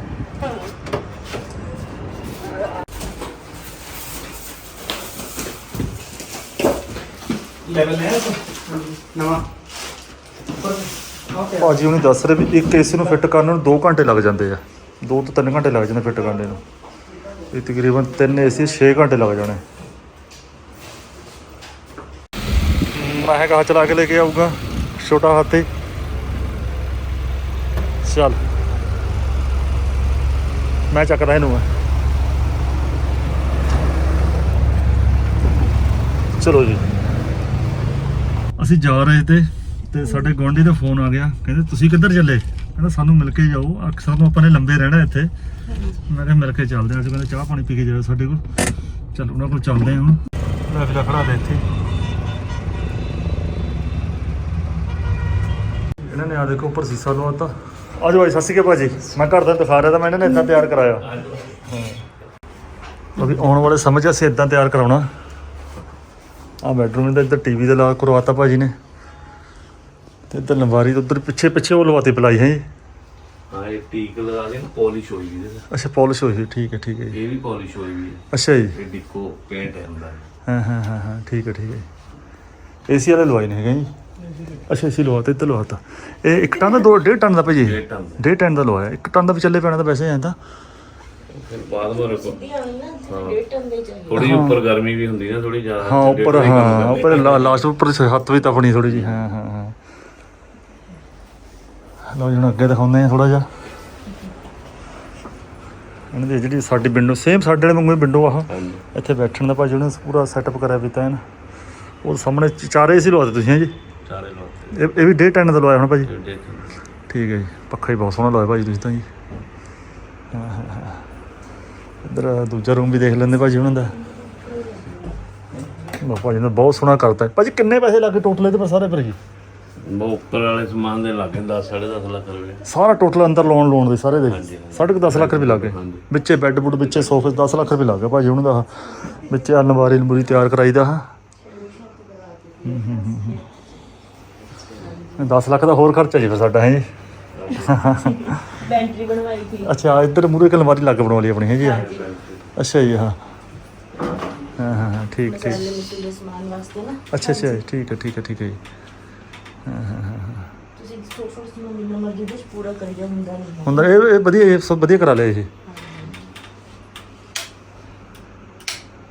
ਲੈਵਲ ਹੈ ਨਵਾਂ। ਭਾਜੀ ਉਹਨੇ ਦੱਸ ਰਹੇ ਵੀ ਇੱਕ ਏਸੀ ਨੂੰ ਫਿੱਟ ਕਰਨ ਨੂੰ 2 ਘੰਟੇ ਲੱਗ ਜਾਂਦੇ ਆ। 2 ਤੋਂ 3 ਘੰਟੇ ਲੱਗ ਜਾਂਦੇ ਫਿੱਟ ਕਰਨ ਨੂੰ। ਇਹ ਤਕਰੀਬਨ 3 ਏਸੀ 6 ਘੰਟੇ ਲੱਗ ਜਾਣੇ। ਮੈਂ ਕਹਾ ਚਲਾ ਕੇ ਲੈ ਕੇ ਆਊਗਾ, ਛੋਟਾ ਹਾਥੀ। ਚੱਲ। ਮੈਂ ਚੱਕਦਾ ਇਹਨੂੰ ਚਲੋ ਜੀ। ਅਸੀਂ ਜਾ ਰਹੇ ਤੇ ਤੇ ਸਾਡੇ ਗੁਆਂਢੀ ਦਾ ਫੋਨ ਆ ਗਿਆ। ਕਹਿੰਦੇ, ਤੁਸੀਂ ਕਿੱਧਰ ਚੱਲੇ? ਕਹਿੰਦਾ, ਸਾਨੂੰ ਮਿਲ ਕੇ ਜਾਓ। ਅਕਸਰ ਨੂੰ ਆਪਾਂ ਨੇ ਲੰਬੇ ਰਹਿਣਾ ਇੱਥੇ। ਮੈਂ ਕਿਹਾ, ਮਿਲ ਕੇ ਚੱਲਦੇ ਹਾਂ ਅੱਜ ਕਹਿੰਦੇ, ਚਾਹ ਪਾਣੀ ਪੀ ਕੇ ਜਾਓ ਸਾਡੇ ਕੋਲ। ਚੱਲ, ਉਹਨਾਂ ਕੋਲ ਚੱਲਦੇ ਹਾਂ ਹੁਣ। ਲੈ ਫਿਰ ਖੜਾ ਦੇ ਇੱਥੇ। ਇਹਨਾਂ ਨੇ ਆ ਦੇਖੋ ਉੱਪਰ ਸੀਸਾ ਲਵਾਤਾ। ਆ ਜਾਓ ਸਤਿ ਸ਼੍ਰੀ ਅਕਾਲ ਭਾਜੀ। ਮੈਂ ਘਰ ਦਾ ਦਿਖਾ ਰਿਹਾ ਤਾਂ ਮੈਂ ਇਹਨਾਂ ਨੇ ਇਦਾਂ ਤਿਆਰ ਕਰਾਇਆ। ਹਾਂ। ਅਭੀ ਆਉਣ ਵਾਲੇ ਸਮੇਂ 'ਚ ਅਸੀਂ ਇਦਾਂ ਤਿਆਰ ਕਰਾਉਣਾ। ਆ ਬੈਡਰੂਮ ਦਾ ਇੱਧਰ ਟੀਵੀ ਦਾ ਲਾ ਕਰਵਾਤਾ ਭਾਜੀ ਨੇ। ਤੇ ਇੱਧਰ ਲੰਬਾਰੀ ਤੇ ਉੱਧਰ ਪਿੱਛੇ ਪਿੱਛੇ ਉਹ ਲਵਾਤੀ ਪਲਾਈ ਹੈ ਜੀ? ਹਾਂ ਇਹ ਟੀਕ ਲਗਾ ਕੇ ਪਾਲਿਸ਼ ਹੋਈ ਵੀ ਇਹਦੇ ਅੱਛਾ ਪਾਲਿਸ਼ ਹੋਈ ਹੋਈ ਠੀਕ ਹੈ ਠੀਕ ਹੈ ਜੀ। ਇਹ ਵੀ ਪਾਲਿਸ਼ ਹੋਈ ਵੀ ਹੈ। ਅੱਛਾ ਜੀ। ਇਹ ਡਿਕੋ ਪੇਂਟ ਹੈ ਹੁੰਦਾ ਹੈ। ਹਾਂ ਹਾਂ ਹਾਂ ਹਾਂ ਠੀਕ ਹੈ ਠੀਕ ਹੈ ਏਸੀ ਵਾਲੇ ਲਵਾਈ ਨੇ ਹੈਗਾ ਜੀ। ਅੱਛਾ ਏਸੀ ਲਵਾਤਾ ਇੱਧਰ ਲਵਾਤਾ ਇਹ ਇੱਕ ਟਨ ਦਾ ਦੋ ਡੇਢ ਟਨ ਦਾ ਭਾਜੀ ਡੇਢ ਟਨ ਦਾ। ਡੇਢ ਟਨ ਦਾ ਲਵਾਇਆ। ਇੱਕ ਟਨ ਦਾ ਵੀ ਚੱਲੇ ਪੈਣਾ ਤਾਂ ਵੈਸੇ ਐਂ ਤਾਂ। ਫਿਰ ਬਾਅਦ ਵਿੱਚ ਥੋੜੀ ਉੱਪਰ ਗਰਮੀ ਵੀ ਹੁੰਦੀ ਨਾ ਥੋੜੀ ਜ਼ਿਆਦਾ ਹਾਂ ਉੱਪਰ ਟਨ ਹੀ ਕਰਨੀ ਉੱਪਰ ਲਾਸਟ ਉੱਪਰ ਸ- ਹੱਥ ਵੀ ਤਪਣੀ ਥੋੜੀ ਜੀ ਹਾਂ ਹਾਂ ਹਾਂ। ਲਓ ਜੀ ਹੁਣ ਅੱਗੇ ਦਿਖਾਉਂਦੇ ਆ ਥੋੜਾ ਜਿਹਾ। ਇਹਨਾਂ ਦੀ ਜਿਹੜੀ ਸਾਡੀ ਵਿੰਡੋ ਸੇਮ ਸਾਡੇ ਵਾਲੇ ਵਾਂਗੂ ਵਿੰਡੋ ਆਹ ਹਾਂਜੀ। ਇੱਥੇ ਬੈਠਣ ਦਾ ਭਾਜੀ ਉਹਨੇ ਪੂਰਾ ਸੈਟਅਪ ਕਰਿਆ ਵੀ ਤਾਂ ਐਨ ਉਹ ਸਾਹਮਣੇ ਚ- ਚਾਰੇ ਏਸੀ ਲਵਾਤੇ ਤੁਸੀਂ ਹਾਂ ਜੀ। ਚਾਰੇ ਲੋਕ ਇਹ ਇਹ ਵੀ ਡੇ ਟੈਨ ਦਾ ਲਵਾਇਆ ਹੁਣ ਭਾਜੀ? ਠੀਕ ਹੈ ਜੀ। ਪੱਖਾ ਹੀ ਬਹੁਤ ਸੋਹਣਾ ਲਾਇਆ ਭਾਜੀ ਤੁਸੀਂ ਤਾਂ ਜੀ। ਹਾਂ ਹਾਂ ਹਾਂ ਇੱਧਰ ਦੂਜਾ ਰੂਮ ਵੀ ਦੇਖ ਲੈਂਦੇ ਭਾਜੀ ਉਹਨਾਂ ਦਾ। ਬਾ ਭਾਜੀ ਨੇ ਬਹੁਤ ਸੋਹਣਾ ਕਰਤਾ ਹੈ। ਭਾਜੀ ਕਿੰਨੇ ਪੈਸੇ ਲੱਗੇ ਟੋਟਲ ਇਹਦੇ ਪਰ ਸਾਰੇ ਪਰ ਜੀ? ਉਹ ਉੱਪਰ ਵਾਲੇ ਸਮਾਨ ਦੇ ਲੱਗੇ 10 10.5 ਲੱਖ ਰੁਪਏ। ਸਾਰਾ ਟੋਟਲ ਅੰਦਰ ਲੋਨ ਲੋਨ ਦੇ ਸਾਰੇ ਦੇ। ਹਾਂਜੀ, ਹਾਂਜੀ। ਸਾਢੇ ਕੁ 10 ਲੱਖ ਰੁਪਏ ਲੱਗੇ। ਵਿੱਚੇ ਬੈੱਡ ਬੁੱਡ ਵਿੱਚੇ ਸੋਫੇ 10 ਲੱਖ ਰੁਪਏ ਲੱਗੇ ਭਾਜੀ ਉਹਨਾਂ ਦਾ। ਵਿੱਚੇ ਅਲਮਾਰੀ ਅਲਮੂਰੀ ਤਿਆਰ ਕਰਾਈਦਾ ਹਾਂ। 10 ਲੱਖ ਦਾ ਹੋਰ ਖਰਚਾ ਜੀ ਫਿਰ ਸਾਡਾ ਹੈ ਜੀ? ਬੈਂਟਰੀ ਬਣਵਾਈ ਸੀ। ਅੱਛਾ ਇੱਧਰ ਮੂਰੇ ਇੱਕ ਅਲਮਾਰੀ ਲੱਗ ਬਣਵਾ ਲਈ ਆਪਣੀ ਹੈ ਜੀ? ਅੱਛਾ ਜੀ ਹਾਂ। ਹਾਂ ਹਾਂ ਹਾਂ, ਠੀਕ ਠੀਕ। ਮਸਾਲੇ ਮਸੂਲੇ ਸਮਾਨ ਵਾਸਤੇ ਨਾ। ਅੱਛਾ ਅੱਛਾ ਠੀਕ ਹੈ ਠੀਕ ਹੈ ਠੀਕ ਹੈ ਜੀ। ਤੁਸੀਂ ਸੋਫਾ ਨੂੰ ਜਿੰਨਾ ਮਰਜ਼ੀ ਕੁਝ ਪੂਰਾ ਕਰੀਆ ਹੁੰਦਾ ਨਹੀਂ ਹੁੰਦਾ ਇਹ ਇਹ ਵਧੀਆ ਇਹ ਸਭ ਵਧੀਆ ਕਰਾ ਲਿਆ ਇਹ।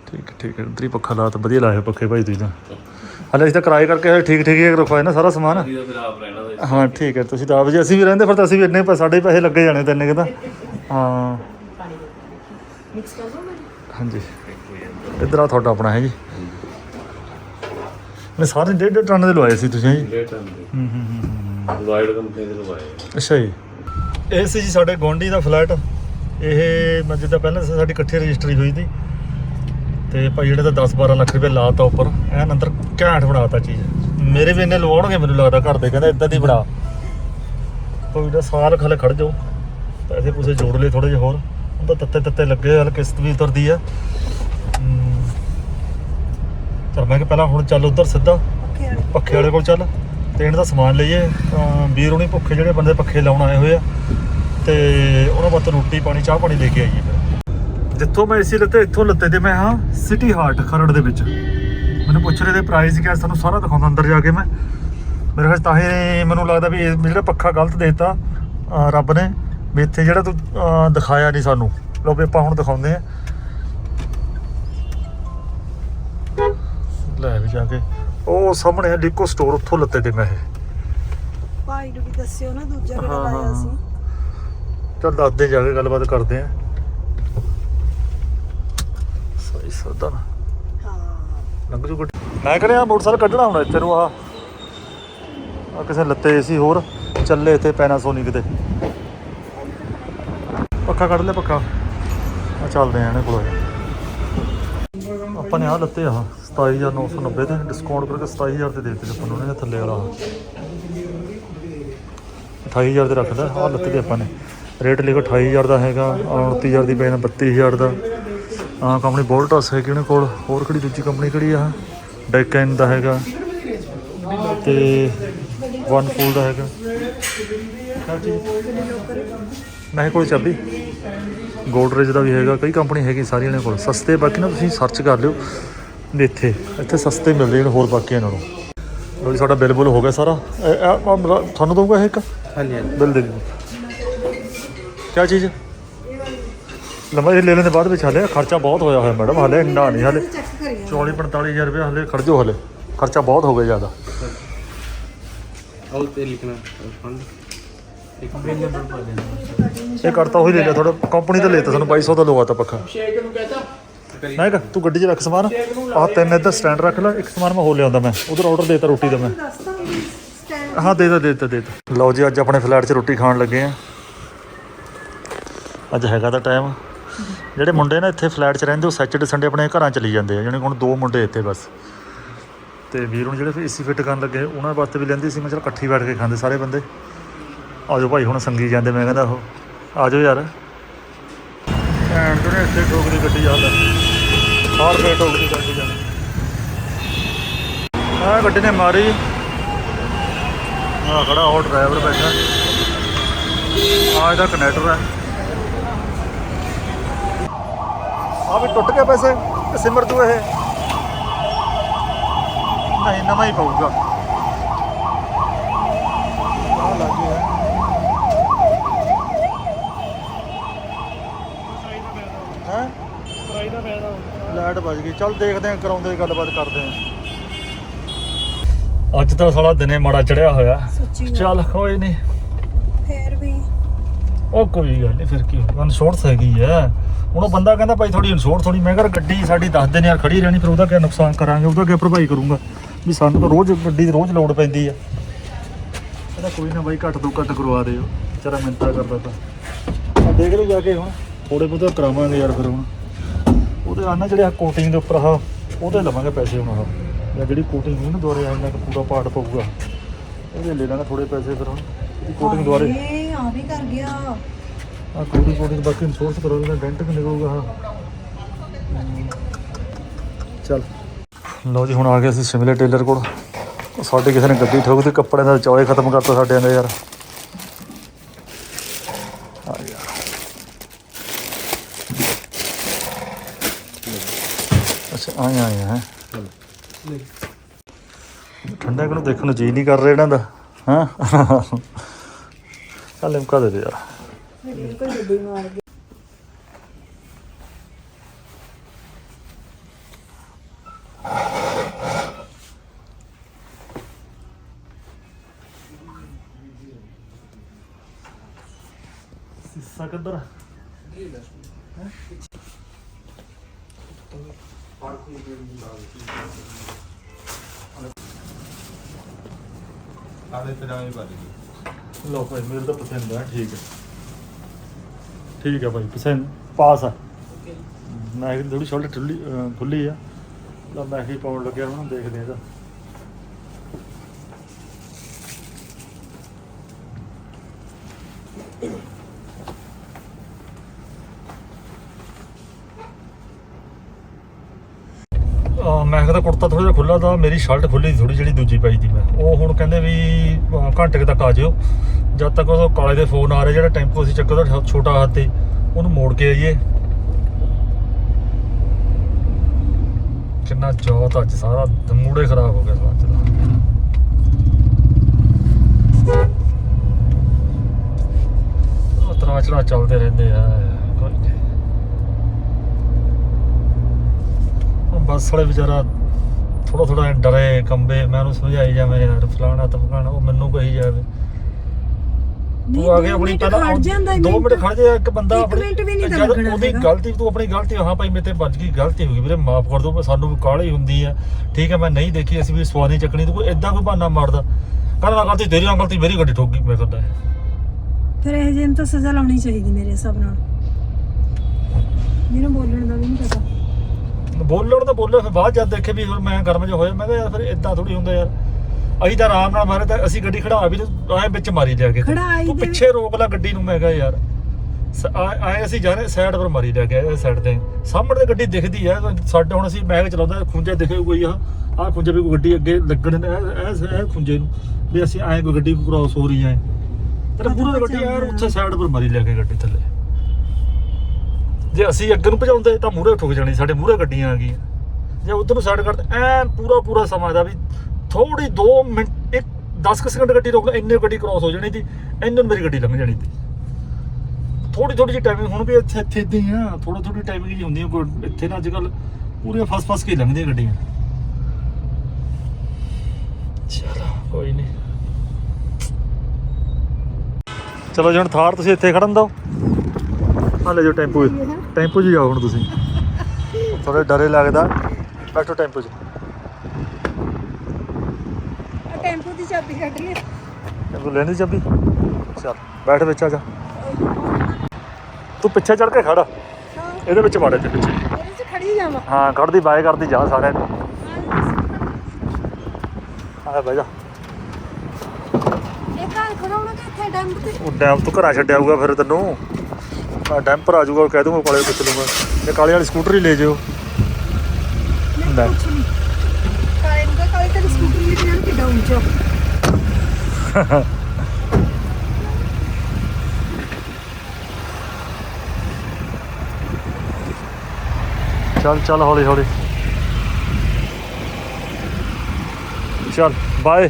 ਠੀਕ ਹੈ, ਠੀਕ ਹੈ ਉਧਰੀ ਪੱਖਾ ਲਾ ਤਾਂ ਵਧੀਆ ਲਾਇਆ ਪੱਖੇ ਭਾਈ ਤੁਸੀਂ ਤਾਂ। ਹਲੇ ਅਸੀਂ ਤਾਂ ਕਿਰਾਏ ਕਰਕੇ ਠੀਕ ਠੀਕ ਹੀ ਰਖਵਾਏ ਨਾ ਸਾਰਾ ਸਮਾਨ। ਇਹਦਾ ਫਿਰ ਆਪ ਰਹਿਣਾ ਦਾ ਹਾਂ ਠੀਕ ਹੈ ਤੁਸੀਂ ਤਾਂ ਆਪ ਜੀ ਅਸੀਂ ਵੀ ਰਹਿੰਦੇ ਫਿਰ ਤਾਂ ਅਸੀਂ ਵੀ ਇੰਨੇ ਸਾਡੇ ਪੈਸੇ ਲੱਗੇ ਜਾਣੇ ਤੈਨੇ ਕਿਤਾ ਹਾਂ। ਮਿਕਸ ਕਰ ਦੋ ਮੈਂ ਹਾਂਜੀ। ਇੱਧਰ ਆ ਤੁਹਾਡਾ ਆਪਣਾ ਹੈ ਜੀ। ਮੈਂ ਸਾਰੇ ਡੇਢ ਡੇਢ ਟਨ ਦੇ ਲਵਾਏ ਸੀ ਤੁਸੀਂ। ਜੀ ਲੇਟ ਆਂਦੇ ਹੂੰ ਹੂੰ ਹੂੰ ਹੂੰ। ਵਾਈਡ ਕੰਪਨੀ ਦੇ ਲਵਾਏ। ਅੱਛਾ ਜੀ। ਇਹ ਸੀ ਜੀ ਸਾਡੇ ਗੁਆਂਢੀ ਦਾ ਫਲੈਟ। ਇਹ ਮੈਂ ਜਿੱਦਾਂ ਪਹਿਲਾਂ ਸਾਡੀ ਇਕੱਠੀ ਰਜਿਸਟਰੀ ਹੋਈ ਸੀ। ਤੇ ਭਾਈ ਜਿਹੜੇ ਤਾਂ 10 12 ਲੱਖ ਰੁਪਏ ਲਾਤਾ ਉੱਪਰ ਐਨ ਅੰਦਰ ਘੈਂਟ ਬਣਾਤਾ ਚੀਜ਼। ਮੇਰੇ ਵੀ ਇੰਨੇ ਲਵਾਉਣਗੇ ਮੈਨੂੰ ਲੱਗਦਾ ਘਰ ਦੇ ਕਹਿੰਦਾ ਇਦਾਂ ਦੀ ਬਣਾ। ਕੋਈ ਨਾ ਸਾਲ ਖਲੇ ਖੜ ਜਾਓ ਪੈਸੇ ਪੂਸੇ ਜੋੜ ਲਏ ਥੋੜੇ ਜਿਹੇ ਹੋਰ। ਤਾਂ ਤੱਤੇ ਤੱਤੇ ਲੱਗੇ ਹਲ ਕਿਸ਼ਤ ਵੀ ਉਤਰਦੀ ਆ। ਚੱਲ ਮੈਂ ਕਿ ਪਹਿਲਾਂ ਹੁਣ ਚੱਲ ਉਧਰ ਸਿੱਧਾ ਪੱਖੇ ਵਾਲੇ ਕੋਲ। ਚੱਲ ਤੇ ਇਹਨਾਂ ਦਾ ਸਮਾਨ ਲਈਏ। ਤਾਂ ਵੀਰ ਹੁਣੀ ਭੁੱਖੇ ਜਿਹੜੇ ਬੰਦੇ ਪੱਖੇ ਲਾਉਣ ਆਏ ਹੋਏ ਆ ਤੇ ਉਹਨਾਂ ਵਾਸਤੇ ਰੋਟੀ ਪਾਣੀ ਚਾਹ ਪਾਣੀ ਲੈ ਕੇ ਆਈਏ। ਜਿੱਥੋਂ ਮੈਂ ਏਸੀ ਲੱਤੇ ਇੱਥੋਂ ਲੱਤੇ ਤੇ ਮੈਂ ਹਾਂ ਸਿਟੀ ਹਾਰਟ ਖਰੜ ਦੇ ਵਿੱਚ। ਮੈਨੂੰ ਪੁੱਛ ਰਹੇ ਤੇ ਪ੍ਰਾਈਸ ਕਿਆ ਸਾਨੂੰ ਸਾਰਾ ਦਿਖਾਉਂਦਾ ਅੰਦਰ ਜਾ ਕੇ ਮੈਂ। ਮੇਰੇ ਖਿਆਲ ਤਾਂ ਹੀ ਮੈਨੂੰ ਲੱਗਦਾ ਵੀ ਇਹ ਜਿਹੜਾ ਪੱਖਾ ਗਲਤ ਦੇਤਾ ਰੱਬ ਨੇ ਵੀ ਇੱਥੇ ਜਿਹੜਾ ਤੂੰ ਦਿਖਾਇਆ ਨਹੀਂ ਸਾਨੂੰ। ਲੋ ਵੀ ਆਪਾਂ ਹੁਣ ਦਿਖਾਉਂਦੇ ਆ ਲੈ ਵੀ ਜਾ ਕੇ। ਉਹ ਸਾਹਮਣੇ ਹੈ ਲਿਕੋ ਸਟੋਰ ਉੱਥੋਂ ਲੱਤੇ ਤੇ ਮੈਂ ਇਹ। ਭਾਈ ਨੂੰ ਵੀ ਦੱਸਿਓ ਨਾ ਦੂਜਾ ਕਿਹੜਾ ਲਾਇਆ। ਸੀ। ਚੱਲ ਦੱਸਦੇ ਜਾ ਕੇ ਗੱਲਬਾਤ ਕਰਦੇ ਆ ਸਦਾ ਨਾ। ਹਾਂ। ਲੰਘ ਜੂ ਗੱਡੀ। ਮੈਂ ਕਹਿੰਦਾ ਮੋਟਰਸਾਈਕਲ ਕੱਢਣਾ ਹੁਣ ਇੱਥੇ ਨੂੰ ਆ ਆ ਕਿਸੇ ਲੱਤੇ ਸੀ ਹੋਰ ਚੱਲੇ ਇੱਥੇ ਪੈਨਾਸੋਨਿਕ ਦੇ ਪੱਖਾ ਕੱਢ ਲੈ ਪੱਖਾ। ਆ ਚੱਲਦੇ ਆ ਇਹਨੇ ਕੋਲ। ਆਪਾਂ ਨੇ ਆ ਲੱਤੇ ਆ 27990 ਤੇ ਡਿਸਕਾਊਂਟ ਕਰਕੇ 27000 ਤੇ ਦੇ ਦਿੱਤੇ ਆਪਾਂ ਨੂੰ ਉਹਨੇ ਥੱਲੇ ਵਾਲਾ 28000 ਤੇ ਰੱਖਦਾ ਆ ਲੱਤੇ ਤੇ ਆਪਾਂ ਨੇ। ਰੇਟ ਲਿਖੋ 28000 ਦਾ ਹੈਗਾ ਆਹ 29000 ਦੀ ਪੈਨ 32000 ਦਾ। ਆ ਕੰਪਨੀ ਬੋਲਟਸ ਹੈਗੀ ਉਹਨੇ ਕੋਲ। ਹੋਰ ਕਿਹੜੀ ਦੂਜੀ ਕੰਪਨੀ ਕਿਹੜੀ ਆ? ਡੈਕਨ ਦਾ ਹੈਗਾ। ਤੇ ਵਨ ਫੂਲ ਦਾ ਹੈਗਾ। ਮੈਂ ਕੋਲ ਚਾਬੀ? ਗੋਦਰੇਜ ਦਾ ਵੀ ਹੈਗਾ। ਕਈ ਕੰਪਨੀ ਹੈਗੀ ਸਾਰੀਆਂ ਨੇ ਕੋਲ। ਸਸਤੇ ਬਾਕੀ ਨਾ ਤੁਸੀਂ ਸਰਚ ਕਰ ਲਿਓ। ਇੱਥੇ ਇੱਥੇ ਸਸਤੇ ਮਿਲਦੇ ਨੇ ਹੋਰ ਬਾਕੀਆਂ ਨਾਲੋਂ। ਲੋ ਜੀ ਸਾਡਾ ਬਿੱਲ ਬੁੱਲ ਹੋ ਗਿਆ ਸਾਰਾ। ਇਹ- ਇਹ ਆਹ ਮੇਰਾ- ਤੁਹਾਨੂੰ ਦਊਗਾ ਇਹ ਇੱਕ? ਹਾਂਜੀ ਹਾਂਜੀ। ਬਿੱਲ ਦੇ ਦਿਓ। ਕਿਆ ਚੀਜ਼? ਲੰਮਾ ਇਹ ਲੈ ਲੈਣ ਦੇ ਬਾਅਦ ਵਿੱਚ ਹਲੇ ਖਰਚਾ ਬਹੁਤ ਹੋਇਆ ਹੋਇਆ ਮੈਡਮ ਹਲੇ ਇੰਨਾ ਨਹੀਂ ਹਲੇ ਚੈੱਕ ਕਰੀਏ 40 45000 ਰੁਪਏ ਹਲੇ ਖੜ ਜਾਓ ਹਲੇ ਖਰਚਾ ਬਹੁਤ ਹੋ ਗਿਆ ਜ਼ਿਆਦਾ। ਉਹ ਤੇ ਲਿਖਣਾ ਫੰਡ ਇੱਕ ਬਿੱਲ ਨੰਬਰ ਪਾ ਦੇਣਾ। ਇਹ ਕਰਤਾ ਉਹੀ ਲੈ ਲਿਆ ਥੋੜਾ ਕੰਪਨੀ ਦਾ ਲੈਤਾ ਸਾਨੂੰ 2200 ਦਾ ਲਵਾਤਾ ਪੱਖਾ ਸ਼ੇਕ ਨੂੰ ਕਹਤਾ। ਮੈਂ ਕਿਹਾ ਤੂੰ ਗੱਡੀ 'ਚ ਰੱਖ ਸਮਾਨ ਆਹ ਤਿੰਨ ਇੱਧਰ ਸਟੈਂਡ ਰੱਖ ਲੈ ਇੱਕ ਸਮਾਨ ਮੈਂ ਹੋਰ ਲਿਆਉਂਦਾ ਮੈਂ ਉਧਰ ਆਰਡਰ ਦੇਤਾ ਰੋਟੀ ਦਾ ਮੈਂ। ਹਾਂ ਦੇ ਤਾ ਦੇ ਤਾ ਦੇ ਤਾ। ਲਓ ਜੀ ਅੱਜ ਆਪਣੇ ਫਲੈਟ 'ਚ ਰੋਟੀ ਖਾਣ ਲੱਗੇ ਆ। ਅੱਜ ਹੈਗਾ ਤਾਂ ਟਾਈਮ ਜਿਹੜੇ ਮੁੰਡੇ ਨਾ ਇੱਥੇ ਫਲੈਟ 'ਚ ਰਹਿੰਦੇ, ਉਹ ਸੈਚਰਡੇ ਸੰਡੇ ਆਪਣੇ ਘਰਾਂ ਚਲੀ ਜਾਂਦੇ ਆ ਜਾਣੀ ਹੁਣ ਦੋ ਮੁੰਡੇ ਇੱਥੇ ਬਸ। ਤੇ ਵੀਰ ਨੂੰ ਜਿਹੜੇ ਏਸੀ ਫਿੱਟ ਕਰਨ ਲੱਗੇ, ਉਹਨਾਂ ਵਾਸਤੇ ਵੀ ਲੈਂਦੀ ਸੀ, ਮੈਂ ਚਲ ਇਕੱਠੀ ਬੈਠ ਕੇ ਖਾਂਦੇ ਸਾਰੇ ਬੰਦੇ। ਆਜੋ ਭਾਈ, ਹੁਣ ਸੰਗੀ ਜਾਂਦੇ, ਮੈਂ ਕਹਿੰਦਾ ਉਹ, ਆਜੋ ਯਾਰ। ਭੈਣ ਤੋਂ ਇੱਥੇ ਠੋਕਦੀ ਗੱਡੀ ਜਾਂਦਾ ਸਾਰ ਫੇਰ ਠੋਕਦੀ ਗੱਡੀ ਜਾਂਦੀ ਆ ਗੱਡੀ ਨੇ ਮਾਰੀ। ਆ ਖੜਾ ਉਹ ਡਰਾਈਵਰ ਬੈਠਾ। ਆ ਇਹਦਾ ਕਨੈਕਟਰ ਹੈ ਆ ਵੀ ਟੁੱਟ ਗਿਆ ਪੈਸੇ ਤੇ ਸਿਮਰ ਤੂੰ ਇਹ ਨਹੀਂ ਨਵਾਂ ਹੀ ਪਊਗਾ। ਲਾਈਟ ਵੱਜ ਗਈ। ਚੱਲ ਦੇਖਦੇ ਆਂ ਕਰਾਉਂਦੇ ਗੱਲਬਾਤ ਕਰਦੇ ਆਂ ਅੱਜ ਤਾਂ ਸਾਲਾ ਦਿਨੇ ਮਾੜਾ ਚੜਿਆ ਹੋਇਆ। ਚੱਲ ਕੋਈ ਨਹੀਂ ਫੇਰ ਵੀ। ਉਹ ਕੋਈ ਗੱਲ ਨਹੀਂ ਫਿਰ ਕੀ ਇੰਸ਼ੋਰੈਂਸ ਹੈਗੀ ਆ। ਹੁਣ ਉਹ ਬੰਦਾ ਕਹਿੰਦਾ ਭਾਈ ਥੋੜੀ ਇੰਸ਼ੋਰੈਂਸ ਥੋੜੀ ਮੈਂ ਕਿਹਾ ਗੱਡੀ ਸਾਡੀ 10 ਦਿਨ ਯਾਰ ਖੜੀ ਰਹਿਣੀ, ਫਿਰ ਉਹਦਾ ਕੀ ਨੁਕਸਾਨ ਕਰਾਂਗੇ, ਉਹਦਾ ਕਿਆ ਭਰਪਾਈ ਕਰੂੰਗਾ? ਵੀ ਸਾਨੂੰ ਤਾਂ ਰੋਜ਼ ਗੱਡੀ ਦੀ ਰੋਜ਼ ਲੋਡ ਪੈਂਦੀ ਆ। ਕਹਿੰਦਾ ਕੋਈ ਨਾ ਬਾਈ, ਘੱਟ ਤੋਂ ਘੱਟ ਕਰਵਾ ਦਿਓ। ਵਿਚਾਰਾ ਮਿੰਤਾ ਕਰਦਾ ਤਾਂ। ਆ ਦੇਖ ਲਓ ਜਾ ਕੇ ਹੁਣ ਥੋੜੇ ਬਹੁਤਾ ਕਰਾਵਾਂਗੇ ਯਾਰ ਫਿਰ ਹੁਣ। ਉਹਦੇ ਆਨਾ ਜਿਹੜੇ ਆ ਕੋਟਿੰਗ ਦੇ ਉੱਪਰ ਆ ਉਹਦੇ ਲਵਾਂਗੇ ਪੈਸੇ ਹੁਣ ਆ ਜਾਂ ਜਿਹੜੀ ਕੋਟਿੰਗ ਹੋਈ ਨਾ ਦੁਆਰੇ ਆਇੰਦਾ ਕਿ ਪੂਰਾ ਪਾਰਟ ਪਊਗਾ। ਇਹਦੇ ਲੈ ਲਾਂਗੇ ਥੋੜੇ ਪੈਸੇ ਫਿਰ ਹੁਣ। ਇਹਦੀ ਕੋਟਿੰਗ ਦੁਆਰੇ। ਇਹ ਆ ਵੀ ਕਰ ਗਿਆ। ਆ ਕੋਟਿੰਗ ਕੋਟਿੰਗ ਬਾਕੀ ਇੰਸ਼ੋਰੈਂਸ ਕਰੋ, ਇਹਦਾ ਡੈਂਟ ਕਿ ਨਿਕਲੂਗਾ, ਹਾਂ। ਚੱਲ। ਲਓ ਜੀ, ਹੁਣ ਆ ਗਏ ਅਸੀਂ ਸ਼ਿਮਲੇ ਟੇਲਰ ਕੋਲ। ਸਾਡੇ ਕਿਸੇ ਨੇ ਗੱਡੀ ਠੋਕਦੀ ਕੱਪੜਿਆਂ ਦਾ ਚੌਏ ਖਤਮ ਕਰਤਾ ਸਾਡਿਆਂ ਦੇ ਯਾਰ। ਆ ਯਾਰ ਅੱਛਾ, ਆਏ ਆਏ ਹੈ ਠੰਡਾ ਕਿਨੂੰ ਦੇਖਣ ਨੂੰ ਜੀ ਨਹੀਂ ਕਰ ਰਿਹਾ ਇਹਨਾਂ ਦਾ, ਹਾਂ? ਚੱਲ ਲਿਮਕਾ ਦੇ ਦੇ ਯਾਰ। ਕੋਈ ਗੱਡੀ ਮਾਰ ਗਿਆ ਸਿੱਸਾ ਕਿੱਧਰ ਆਲੇ ਪਜਾਮੇ ਪਾ ਲਈ ਭਾਈ ਮੇਰੇ ਤਾਂ ਪਸੰਦ ਆ ਠੀਕ ਹੈ ਠੀਕ ਹੈ ਭਾਈ ਪਸੰਦ ਪਾਸ ਆ। ਮੈਂ ਕਿ ਥੋੜੀ ਸ਼ੋਲਡਰ ਠੁੱਲੀ ਅਹ ਖੁੱਲੀ ਆ ਲਾ ਮੈਂ ਹੀ ਪਾਉਣ ਲੱਗਿਆ ਹੁਣ ਦੇਖਦੇ ਆ ਇਹਦਾ। ਮੈਂ ਕਹਿੰਦਾ ਕੁੜਤਾ ਥੋੜਾ ਜਿਹਾ ਖੁੱਲਾ ਤਾਂ ਮੇਰੀ ਸ਼ਰਟ ਖੁੱਲੀ ਥੋੜੀ ਜਿਹੜੀ ਦੂਜੀ ਪਾਈ ਸੀ ਮੈਂ। ਉਹ ਹੁਣ ਕਹਿੰਦੇ ਵੀ ਘੰਟੇ ਤੱਕ ਆ ਜਿਓ। ਜਦ ਤੱਕ ਉਹ ਕਾਲੇ ਦੇ ਫੋਨ ਆ ਰਹੇ, ਜਿਹੜਾ ਟੈਂਪੂ ਅਸੀਂ ਚੱਕਰ ਦਾ ਛੋਟਾ ਹੱਥ ਉਹਨੂੰ ਮੋੜ ਕੇ ਆਈਏ। ਕਿੰਨਾ ਜੋਤ ਅੱਜ, ਸਾਰਾ ਮੂੜੇ ਖਰਾਬ ਹੋ ਗਿਆ ਸੱਚ ਦਾ। ਉਹ ਚੜਾ ਚੱਲਦੇ ਰਹਿੰਦੇ ਆ, ਕੋਈ ਨਹੀਂ। ਬੱਸ ਵਾਲੇ ਵਿਚਾਰਾ ਥੋੜਾ ਥੋੜਾ ਡਰੇ, ਕੰਬੇ, ਮੈਂ ਉਹਨੂੰ ਸਮਝਾਈ ਜਾਵਾਂ ਯਾਰ, ਫਲਾਣਾ ਤਮਕਾਣਾ, ਉਹ ਮੈਨੂੰ ਕਹੀ ਜਾਵੇ। ਤੂੰ ਆ ਗਿਆ ਆਪਣੀ ਪਹਿਲਾਂ ਖੜ ਜਾਂਦਾ 2 ਮਿੰਟ। ਖੜ ਜਾ ਇੱਕ ਬੰਦਾ ਇੱਕ ਮਿੰਟ ਵੀ ਨਹੀਂ ਤਾਂ ਜਦ ਲੱਗਣਾ ਉਹਦੀ। ਗਲਤੀ ਤੂੰ ਆਪਣੀ ਗਲਤੀ ਹਾਂ ਭਾਈ ਮੇਰੇ ਤੇ ਵੱਜ ਗਈ ਗਲਤੀ ਹੋ ਗਈ ਵੀਰੇ ਮਾਫ ਕਰ ਦੋ ਸਾਨੂੰ ਵੀ ਕਾਹਲੀ ਹੁੰਦੀ ਆ। ਠੀਕ ਹੈ ਮੈਂ ਨਹੀਂ ਦੇਖੀ ਅਸੀਂ ਵੀ ਸਵਾਰੀ ਚੱਕਣੀ ਤੂੰ ਕੋਈ ਇਦਾਂ ਕੋਈ ਬਹਾਨਾ ਮਾਰਦਾ। ਕਹਿੰਦਾ ਗਲਤੀ ਤੇਰੀ ਗਲਤੀ ਮੇਰੀ ਗੱਡੀ ਠੋਕ ਗਈ ਮੈਂ ਕਹਿੰਦਾ। ਫਿਰ ਇਹ ਜਿਹੇ ਨੂੰ ਤਾਂ ਸਜ਼ਾ ਲਾਉਣੀ ਚਾਹੀਦੀ ਮੇਰੇ ਹਿਸਾਬ ਨਾਲ। ਜਿਹਨੂੰ ਬੋਲਣ ਦਾ ਵੀ ਨਹੀਂ ਪਤਾ। ਬੋਲਣ ਤਾਂ ਬੋਲੇ ਫਿਰ ਬਾਅਦ ਜਦ ਦੇਖੇ ਵੀ ਮੈਂ ਗਰਮ ਜਿਹਾ ਹੋਇਆ ਮੈਂ ਕਿਹਾ ਯਾਰ ਫਿਰ ਇਦਾਂ ਥੋੜੀ ਹੁੰਦਾ ਯਾਰ। ਅਸੀਂ ਤਾਂ ਆਰਾਮ ਨਾਲ ਮਾਰੇ ਤਾਂ ਅਸੀਂ ਗੱਡੀ ਖੜਾ ਵੀ ਆਏ ਵਿੱਚ ਮਾਰੀ ਜਾ ਕੇ ਖੜਾਈ ਤੂੰ ਦੇ- ਪਿੱਛੇ ਰੋਕ ਲੈ ਗੱਡੀ ਨੂੰ ਮੈਂ ਕਿਹਾ ਯਾਰ। ਸ- ਆ- ਆਏ ਅਸੀਂ ਜਾ ਰਹੇ ਸਾਈਡ ਪਰ ਮਾਰੀ ਜਾ ਕੇ ਸਾਈਡ ਤੇ। ਸਾਹਮਣੇ ਤੇ ਗੱਡੀ ਦਿਖਦੀ ਆ ਸਾਡੇ ਹੁਣ ਅਸੀਂ ਮੈਗ ਚਲਾਉਂਦਾ ਖੁੰਝਾ ਦਿਖੇ ਕੋਈ ਆ। ਆ ਖੁੰਝੇ ਵੀ ਕੋਈ ਗੱਡੀ ਅੱਗੇ ਲੱਗਣ ਇਹ ਖੁੰਝੇ ਨੂੰ। ਵੀ ਅਸੀਂ ਆਏ ਕੋਈ ਗੱਡੀ ਕ੍ਰਾਸ ਹੋ ਰਹੀ ਹੈ ਤੇ ਪੂਰੀ ਗੱਡੀ ਯਾਰ ਉੱਥੇ ਸਾਈਡ ਪਰ ਮਾਰੀ ਲੈ ਕੇ ਗੱਡੀ ਥੱਲੇ। ਜੇ ਅਸੀਂ ਅੱਗੇ ਨੂੰ ਭਜਾਉਂਦੇ ਤਾਂ ਮੂਹਰੇ ਠੁਕ ਜਾਣੀ ਸਾਡੇ ਮੂਹਰੇ ਗੱਡੀਆਂ ਆ ਗਈਆਂ। ਜੇ ਉਧਰ ਨੂੰ ਸਾਈਡ ਕਰਦੇ ਐਨ ਪੂਰਾ ਪੂਰਾ ਸਮਾਂ ਦਾ ਵੀ ਥੋੜੀ 2 ਮਿੰਟ ਇੱਕ 10 ਕੁ ਸਕਿੰਟ ਗੱਡੀ ਰੋਕ ਲੈ ਇੰਨੇ ਗੱਡੀ ਕ੍ਰਾਸ ਹੋ ਜਾਣੀ ਸੀ ਇੰਨੇ ਨੂੰ ਮੇਰੀ ਗੱਡੀ ਲੰਘ ਜਾਣੀ ਸੀ। ਥੋੜੀ ਥੋੜੀ ਜਿਹੀ ਟਾਈਮਿੰਗ ਹੁਣ ਵੀ ਇੱਥੇ ਇੱਥੇ ਇਦਾਂ ਹੀ ਆ ਥੋੜੀ ਥੋੜੀ ਟਾਈਮਿੰਗ ਜੀ ਹੁੰਦੀ ਆ ਕੋਈ ਇੱਥੇ ਨਾ ਅੱਜ ਕੱਲ ਪੂਰੀਆਂ ਫਸ ਫਸ ਕੇ ਹੀ ਲੰਘਦੀਆਂ ਗੱਡੀਆਂ। ਚਲੋ ਕੋਈ ਨਹੀਂ ਚਲੋ ਜੀ ਹੁਣ ਥਾਰ ਤੁਸੀਂ ਇੱਥੇ ਖੜਨ ਦਿਓ। ਆ ਲੈ ਜਾਓ ਟੈਂਪੂ। ਟੈਂਪੂ 'ਚ ਜਾਓ ਹੁਣ ਤੁਸੀਂ। ਥੋੜੇ ਡਰੇ ਲੱਗਦਾ। ਬੈਠੋ ਟੈਂਪੂ 'ਚ ਆ ਟੈਂਪੂ ਦੀ ਚਾਬੀ ਕੱਢ ਲਈ। ਟੈਂਪੂ ਲੈਣੀ ਚਾਬੀ? ਚੱਲ ਬੈਠ ਵਿੱਚ ਆ ਜਾ। ਤੂੰ ਪਿੱਛੇ ਚੜ ਕੇ ਖੜ। ਇਹਦੇ ਵਿੱਚ ਵੜ ਇੱਥੇ ਪਿੱਛੇ। ਇਹਦੇ 'ਚ ਖੜੀ ਜਾਵਾਂ ਹਾਂ ਖੜਦੀ ਬਾਏ ਕਰਦੀ ਜਾ ਸਾਰਿਆਂ ਨੂੰ। ਆ ਬਹਿ ਜਾ। ਇਹ ਘਰ ਖੜਾਉਣਾ ਕਿ ਇੱਥੇ ਟੈਂਪੂ ਤੇ? ਉਹ ਡੈਮ ਤੋਂ ਘਰਾਂ ਛੱਡਿਆ ਆਊਗਾ ਫਿਰ ਤੈਨੂੰ। ਆ ਡੈਂਪਰ ਆ ਜਾਊਗਾ ਕਹਿ ਦੂੰਗਾ ਕਾਲੇ ਪੁੱਛ ਲੂੰਗਾ ਇਹ ਕਾਲੇ ਵਾਲੀ ਸਕੂਟਰ ਹੀ ਲੈ ਜਿਓ। ਕਾਲੇ ਨੂੰ ਤਾਂ ਕਾਲੇ ਤੇਰੀ ਸਕੂਟਰੀ ਲੈ ਕੇ ਜਾਣ ਕਿੱਡਾ ਉੱਚਾ। ਚੱਲ ਚੱਲ ਹੌਲੀ ਹੌਲੀ। ਚੱਲ ਬਾਏ।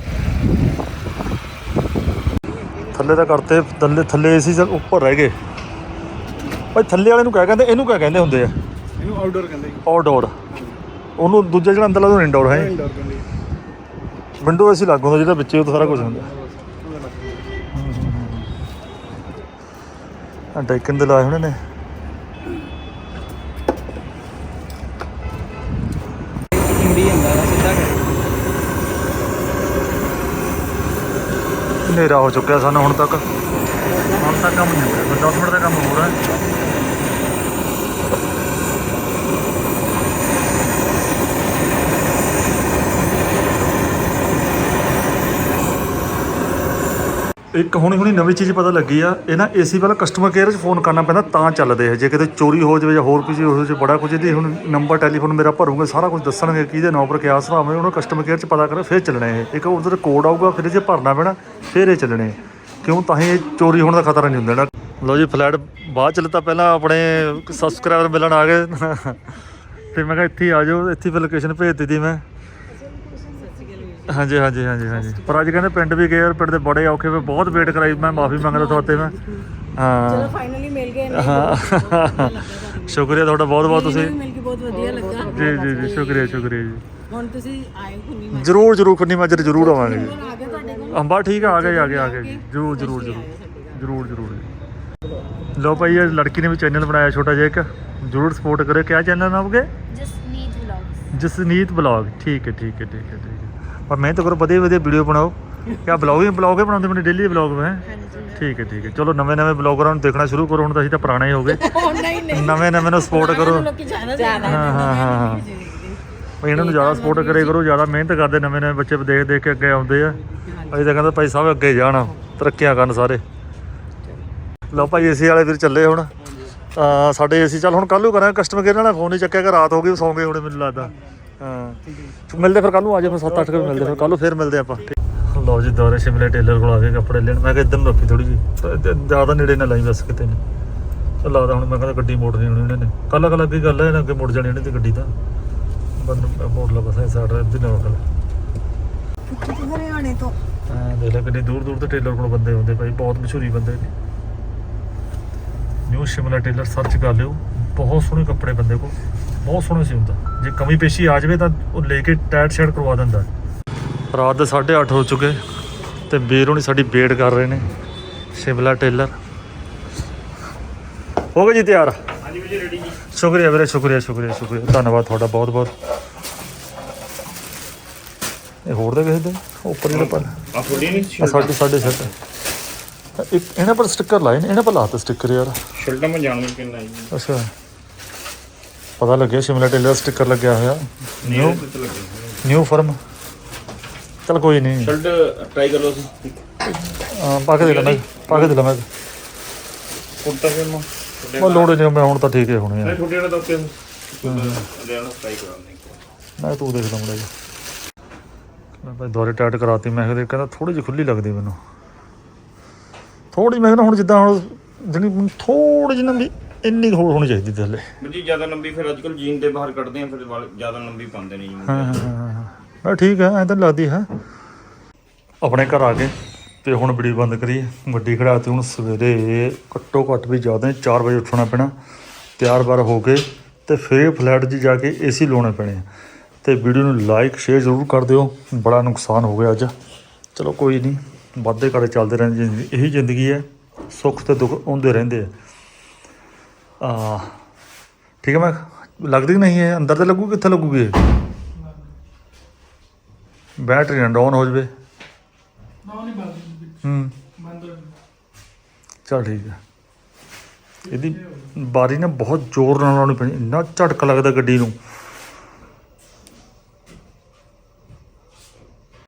ਥੱਲੇ ਤਾਂ ਕਰਤੇ ਥੱਲੇ ਥੱਲੇ ਏਸੀ ਚੱਲ ਉੱਪਰ ਰਹਿ ਗਏ। ਭਾਈ ਥੱਲੇ ਵਾਲੇ ਨੂੰ ਕਹਿ ਕਹਿੰਦੇ ਇਹਨੂੰ ਕਿਆ ਕਹਿੰਦੇ ਹੁੰਦੇ ਆ? ਇਹਨੂੰ ਆਊਟਡੋਰ ਕਹਿੰਦੇ ਆਊਟਡੋਰ ਉਹਨੂੰ ਦੂਜਾ ਜਿਹੜਾ ਅੰਦਰਲਾ ਉਹ ਇਨਡੋਰ ਹੈ। ਇਨਡੋਰ ਕਹਿੰਦੇ ਵਿੰਡੋ ਏਸੀ ਲੱਗ ਹੁੰਦਾ ਜਿਹੜਾ ਵਿੱਚੇ ਉਹ ਸਾਰਾ ਕੁਝ ਹੁੰਦਾ। ਡੈਕਨ ਦੇ ਲਾਏ ਹੋਣੇ ਨੇ। ਹਨੇਰਾ ਹੋ ਚੁੱਕਿਆ ਸਾਨੂੰ ਹੁਣ ਤੱਕ। ਹੁਣ ਤੱਕ ਕੰਮ ਨਹੀਂ ਹੋਇਆ 10 ਮਿੰਟ ਦਾ ਕੰਮ ਹੋ। ਰਿਹਾ ਇੱਕ ਹੁਣੀ ਹੁਣੀ ਨਵੀਂ ਚੀਜ਼ ਪਤਾ ਲੱਗੀ ਆ, ਇਹ ਨਾ ਏਸੀ ਵਾਲਾ ਕਸਟਮਰ ਕੇਅਰ 'ਚ ਫੋਨ ਕਰਨਾ ਪੈਂਦਾ ਤਾਂ ਚੱਲਦੇ ਹੈ ਜੇ ਕਿਤੇ ਚੋਰੀ ਹੋ ਜਾਵੇ ਜਾਂ ਹੋਰ ਕੁਝ ਹੋ ਜਾਵੇ ਬੜਾ ਕੁਝ ਇਹਦੀ ਹੁਣ ਨੰਬਰ ਟੈਲੀਫੋਨ ਮੇਰਾ ਭਰੂਗੇ, ਸਾਰਾ ਕੁਝ ਦੱਸਣਗੇ ਕਿਹਦੇ ਨਾਂ ਉੱਪਰ ਕਿਆ ਹਿਸਾਬ ਹੈ, ਉਹਨਾਂ ਕਸਟਮਰ ਕੇਅਰ 'ਚ ਪਤਾ ਕਰੇ, ਫਿਰ ਚੱਲਣੇ ਇਹ। ਇੱਕ ਉਧਰ ਕੋਡ ਆਊਗਾ, ਫਿਰ ਇਹ 'ਚ ਭਰਨਾ ਪੈਣਾ, ਫਿਰ ਇਹ ਚੱਲਣੇ। ਕਿਉਂ? ਤਾਂ ਹੀ ਇਹ ਚੋਰੀ ਹੋਣ ਦਾ ਖਤਰਾ ਨਹੀਂ ਹੁੰਦਾ ਨਾ ਲਓ ਜੀ ਫਲੈਟ ਬਾਅਦ ਚ ਤਾਂ ਪਹਿਲਾਂ ਆਪਣੇ ਸਬਸਕ੍ਰਾਈਬਰ ਮਿਲਣ ਆ ਗਏ। (laughs) ਤੇ ਮੈਂ ਕਿਹਾ ਇੱਥੇ ਆ ਜਾਓ, ਇੱਥੇ ਫਿਰ ਲੋਕੇਸ਼ਨ ਭੇਜ ਦਿੱਤੀ ਮੈਂ। ਹਾਂਜੀ ਹਾਂਜੀ ਹਾਂਜੀ ਹਾਂਜੀ। ਪਰ ਅੱਜ ਕਹਿੰਦੇ ਪਿੰਡ ਵੀ ਗਏ ਔਰ ਪਿੰਡ ਦੇ ਬੜੇ ਔਖੇ ਵੇ ਬਹੁਤ ਵੇਟ ਕਰਾਈ ਮੈਂ ਮਾਫੀ ਮੰਗਦਾ ਤੁਹਾਡੇ ਮੈਂ। ਹਾਂ। ਫਾਈਨਲੀ ਮਿਲ ਗਏ ਨੇ ਹਾਂ ਸ਼ੁਕਰੀਆ ਤੁਹਾਡਾ ਬਹੁਤ ਬਹੁਤ ਤੁਸੀਂ ਮਿਲ ਕੇ ਬਹੁਤ ਵਧੀਆ ਲੱਗਾ। ਜੀ ਜੀ ਜੀ ਸ਼ੁਕਰੀਆ ਸ਼ੁਕਰੀਆ ਜੀ। ਹੁਣ ਤੁਸੀਂ ਆਏ ਹੁੰਨੀ ਜਰੂਰ ਜਰੂਰ ਖੰਨੀ ਮਾਜਰ ਜਰੂਰ ਆਵਾਂਗੇ। ਜੀ ਅੰਬਾ ਠੀਕ ਆ ਆ ਗਏ ਆ ਗਏ ਆ ਗਏ ਜੀ। ਜਰੂਰ ਜਰੂਰ ਜਰੂਰ। ਜਰੂਰ ਜਰੂਰ ਜੀ। ਲੋ ਭਾਈ ਇਹ ਲੜਕੀ ਨੇ ਵੀ ਚੈਨਲ ਬਣਾਇਆ ਛੋਟਾ ਜਿਹਾ ਇੱਕ। ਜਰੂਰ ਸਪੋਰਟ ਕਰਿਓ। ਕਿਆ ਚੈਨਲ ਨਾਮ ਹੈ ਜਸਨੀਤ ਵਲੌਗਸ ਜਸਨੀਤ ਬਲੌਗ ਠੀਕ ਹੈ ਠੀਕ ਹੈ ਠੀਕ ਹੈ ਠੀਕ ਹੈ। ਪਰ ਮਿਹਨਤ ਕਰੋ ਵਧੀਆ ਵਧੀਆ ਵੀਡੀਓ ਬਣਾਓ। ਕਿਆ ਬਲੌਗ ਹੀ ਬਲੌਗ ਹੀ ਬਣਾਉਂਦੇ ਮੈਨੂੰ ਡੇਲੀ ਬਲੌਗ ਮੈਂ? ਠੀਕ ਹੈ ਠੀਕ ਹੈ। ਚਲੋ ਨਵੇਂ ਨਵੇਂ ਬਲੌਗਰਾਂ ਨੂੰ ਦੇਖਣਾ ਸ਼ੁਰੂ ਕਰੋ ਹੁਣ ਤਾਂ ਅਸੀਂ ਤਾਂ ਪੁਰਾਣੇ ਹੀ ਹੋ ਗਏ (laughs) ਨਹੀਂ ਨਹੀਂ। ਨਵੇਂ ਨਵੇਂ ਨੂੰ ਸਪੋਰਟ ਕਰੋ। ਲੋਕੀ ਜਾਣਾ ਜਾਣਾ ਹਾਂ ਹਾਂ ਹਾਂ ਹਾਂ। ਭਾਈ ਇਹਨਾਂ ਨੂੰ ਜ਼ਿਆਦਾ ਸਪੋਰਟ ਕਰੇ ਕਰੋ ਜ਼ਿਆਦਾ ਮਿਹਨਤ ਕਰਦੇ ਨਵੇਂ ਨਵੇਂ ਬੱਚੇ ਦੇਖ ਦੇਖ ਕੇ ਅੱਗੇ ਆਉਂਦੇ ਆ। ਅਸੀਂ ਤਾਂ ਕਹਿੰਦਾ ਭਾਈ ਸਾਹਿਬ ਅੱਗੇ ਜਾਣ ਤਰੱਕੀਆਂ ਕਰਨ ਸਾਰੇ। ਲਓ ਭਾਈ ਏਸੀ ਵਾਲੇ ਵੀਰ ਚੱਲੇ ਹੁਣ। ਸਾਡੇ ਏਸੀ ਚੱਲ ਹੁਣ ਕੱਲ ਨੂੰ ਕਰਾਂਗੇ ਕਸਟਮਰ ਕੇਅਰ ਨਾਲ ਫੋਨ ਨਹੀਂ ਚੱਕਿਆ ਕਿ ਰਾਤ ਹੋ ਗਈ ਸੌਂ ਗਏ ਹੋਣੇ ਮੈਨੂੰ ਲੱਗਦਾ। ਹਾਂ। ਮਿਲਦੇ ਫਿਰ ਕੱਲ ਨੂੰ ਆ ਜਾਓ ਫਿਰ 7-8 ਵਜੇ ਮਿਲਦੇ ਫਿਰ ਕੱਲ ਨੂੰ ਫਿਰ ਮਿਲਦੇ ਆਪਾਂ। ਲਓ ਜੀ ਦੁਆਰੇ ਸ਼ਿਮਲੇ ਟੇਲਰ ਕੋਲ ਆ ਗਏ ਕੱਪੜੇ ਲੈਣ। ਮੈਂ ਕਿਹਾ ਇੱਧਰ ਨੂੰ ਰੱਖੀ ਥੋੜੀ ਜਿਹੀ। ਜ਼ਿਆਦਾ ਨੇੜੇ ਨਾ ਲਾਈ ਬਸ ਕਿਤੇ ਨਹੀਂ ਚੱਲ ਲੱਗਦਾ ਹੁਣ ਮੈਂ ਕਹਿੰਦਾ ਗੱਡੀ ਮੋੜਨੀ ਹੋਣੀ ਉਹਨਾਂ ਨੇ। ਕੱਲਾ ਕੱਲਾ ਕੀ ਗੱਲ ਹੈ ਇਹਨਾਂ ਅੱਗੇ ਮੁੜ ਜਾਣੀ ਇਹਨਾਂ ਦੀ ਗੱਡੀ ਤਾਂ। ਬੰਦ ਮੋੜ ਲਾ ਬਸ ਸਾਈਡ ਰਹਿ ਨਾ ਹਰਿਆਣੇ ਤੋਂ। ਹਾਂ ਦੇਖ ਲੈ ਕਿੰਨੀ ਦੂਰ ਦੂਰ ਤੋਂ ਟੇਲਰ ਕੋਲ ਬੰਦੇ ਆਉਂਦੇ ਭਾਈ ਬਹੁਤ ਮਸ਼ਹੂਰੀ ਬੰਦੇ ਨੇ। ਨਿਊ ਸ਼ਿਮਲਾ ਟੇਲਰ ਸਰਚ ਕਰ ਲਿਓ ਬਹੁਤ ਸੋਹਣੇ ਕੱਪੜੇ ਬੰਦੇ ਕੋ ਬਹੁਤ ਸੋਹਣੇ ਸੀ ਹੁੰਦਾ। ਜੇ ਕਮੀ ਪੇਸ਼ੀ ਆ ਜਾਵੇ ਤਾਂ ਉਹ ਲੈ ਕੇ ਟਾਇਟ ਸ਼ਰਟ ਕਰਵਾ ਦਿੰਦਾ। ਰਾਤ ਦੇ 8:30 ਹੋ ਚੁੱਕੇ ਤੇ ਵੀਰ ਹੋਣੀ ਸਾਡੀ ਵੇਟ ਕਰ ਰਹੇ ਨੇ ਸ਼ਿਮਲਾ ਟੇਲਰ। ਹੋ ਗਏ ਜੀ ਤਿਆਰ? ਹਾਂਜੀ ਵੀਰੇ ਰੈਡੀ ਜੀ। ਸ਼ੁਕਰੀਆ ਵੀਰੇ ਸ਼ੁਕਰੀਆ ਸ਼ੁਕਰੀਆ ਸ਼ੁਕਰੀਆ। ਧੰਨਵਾਦ ਤੁਹਾਡਾ ਬਹੁਤ ਬਹੁਤ। ਇਹ ਹੋਰ ਦੇ ਕਿਸੇ ਦੇ? ਉੱਪਰ ਜਿਹੜਾ ਪਰ ਆ ਥੋੜੀ ਨਹੀਂ? ਸਾਡੇ ਸਾਡੇ ਸੈੱਟ ਇੱਕ ਇਹਨਾਂ ਪਰ ਸਟicker ਲਾਏ ਨੇ ਇਹਨਾਂ ਪਰ ਲਾਤਾ ਸਟicker ਯਾਰ। ਸ਼ਰਟਾਂ ਮੈਂ ਜਾਣ ਕੇ ਲਾਈ ਅੱਛਾ। ਪਤਾ ਲੱਗਿਆ ਸ਼ਿਮਲਾ ਟੇਲਰ ਸਟicker ਲੱਗਿਆ ਹੋਇਆ। ਨਿਊ ਨਿਊ ਫਰਮ ਚਲ ਕੋਈ ਨਹੀਂ। ਸ਼ਰਟ ਟਰਾਈ ਕਰ ਲਓ ਤੁਸੀਂ ਪਾ ਕੇ ਦੇ ਲਾ ਮੈਂ ਪਾ ਕੇ ਦੇ ਲਾ ਮੈਂ। ਕੁੜਤਾ ਫਿਰ ਮੈਂ। ਉਹ ਲੋੜ ਨਹੀਂ ਮੈਂ ਹੁਣ ਤਾਂ ਠੀਕ ਹੈ ਹੁਣੇ ਯਾਰ ਛੋਟੇ ਵਾਲਾ ਤਾਂ ਓਕੇ ਲੈਣਾ ਟਰਾਈ ਕਰਾਂਗੇ। ਮੈਂ ਤੂੰ ਦੇਖ ਲਵਾਂਗਾ ਜੀ। ਮੈਂ ਭਾਈ ਦੁਆਰੇ ਟਾਈਟ ਕਰਾਤੀ ਮੈਂ ਕਿਹਾ ਕਹਿੰਦਾ ਥੋੜੀ ਜਿਹੀ ਖੁੱਲੀ ਲੱਗਦੀ ਮੈਨੂੰ। ਥੋੜੀ ਮੈਂ ਕਹਿੰਦਾ ਹੁਣ ਜਿੱਦਾਂ ਹੁਣ ਜਿਹੜੀ ਥੋੜੀ ਜਿਹੀ ਨਾ ਵੀ ਇੰਨੀ ਕੁ ਹੋਰ ਹੋਣੀ ਚਾਹੀਦੀ ਥੱਲੇ ਜੀ ਜ਼ਿਆਦਾ ਲੰਬੀ ਫਿਰ ਅੱਜ ਕੱਲ ਜੀਨ ਦੇ ਬਾਹਰ ਕੱਢਦੇ ਆ ਫਿਰ ਵਾਲ ਜ਼ਿਆਦਾ ਲੰਬੀ ਪਾਉਂਦੇ ਨਹੀਂ ਜੀ ਹਾਂ ਹਾਂ ਹਾਂ ਹਾਂ ਹਾਂ। ਠੀਕ ਹੈ ਐਂ ਤਾਂ ਲੱਗਦੀ ਹੈ। ਆਪਣੇ ਘਰ ਆ ਗਏ ਤੇ ਹੁਣ ਵੀਡੀਓ ਬੰਦ ਕਰੀਏ ਵੱਡੀ ਖੜਾਤੀ ਹੁਣ ਸਵੇਰੇ ਘੱਟੋ ਘੱਟ ਵੀ ਜ਼ਿਆਦਾ 4 ਵਜੇ ਉੱਠਣਾ ਪੈਣਾ। ਤਿਆਰ ਬਾਰ ਹੋ ਕੇ ਤੇ ਫਿਰ ਫਲੈਟ 'ਚ ਜਾ ਕੇ ਏਸੀ ਲਾਉਣੇ ਪੈਣੇ ਆ। ਤੇ ਵੀਡੀਓ ਨੂੰ ਲਾਈਕ ਸ਼ੇਅਰ ਜ਼ਰੂਰ ਕਰ ਦਿਓ। ਬੜਾ ਨੁਕਸਾਨ ਹੋ ਗਿਆ ਅੱਜ। ਚਲੋ ਕੋਈ ਨਹੀਂ ਵਾਧੇ ਘਾਟੇ ਚੱਲਦੇ ਰਹਿੰਦੇ ਜ਼ਿੰਦਗੀ ਇਹੀ ਜ਼ਿੰਦਗੀ ਹੈ ਸੁੱਖ ਤੇ ਦੁੱਖ ਆਉਂਦੇ ਰਹਿੰਦੇ ਆ। ਆ। ਠੀਕ ਹੈ ਮੈਂ ਲੱਗਦੀ ਨਹੀਂ ਹੈ? ਅੰਦਰ ਤੇ ਲੱਗੂ ਕਿੱਥੇ ਲੱਗੂਗੀ ਇਹ? ਬੈਟਰੀ ਨਾ ਡਾਊਨ ਹੋ ਜਵੇ। ਹੂੰ। ਚਲ ਠੀਕ ਹੈ। ਇਹਦੀ ਬਾਰੀ ਨਾ ਬਹੁਤ ਜ਼ੋਰ ਨਾਲ ਲਾਉਣੀ ਪੈਣੀ ਇੰਨਾ ਝਟਕਾ ਲੱਗਦਾ ਗੱਡੀ ਨੂੰ।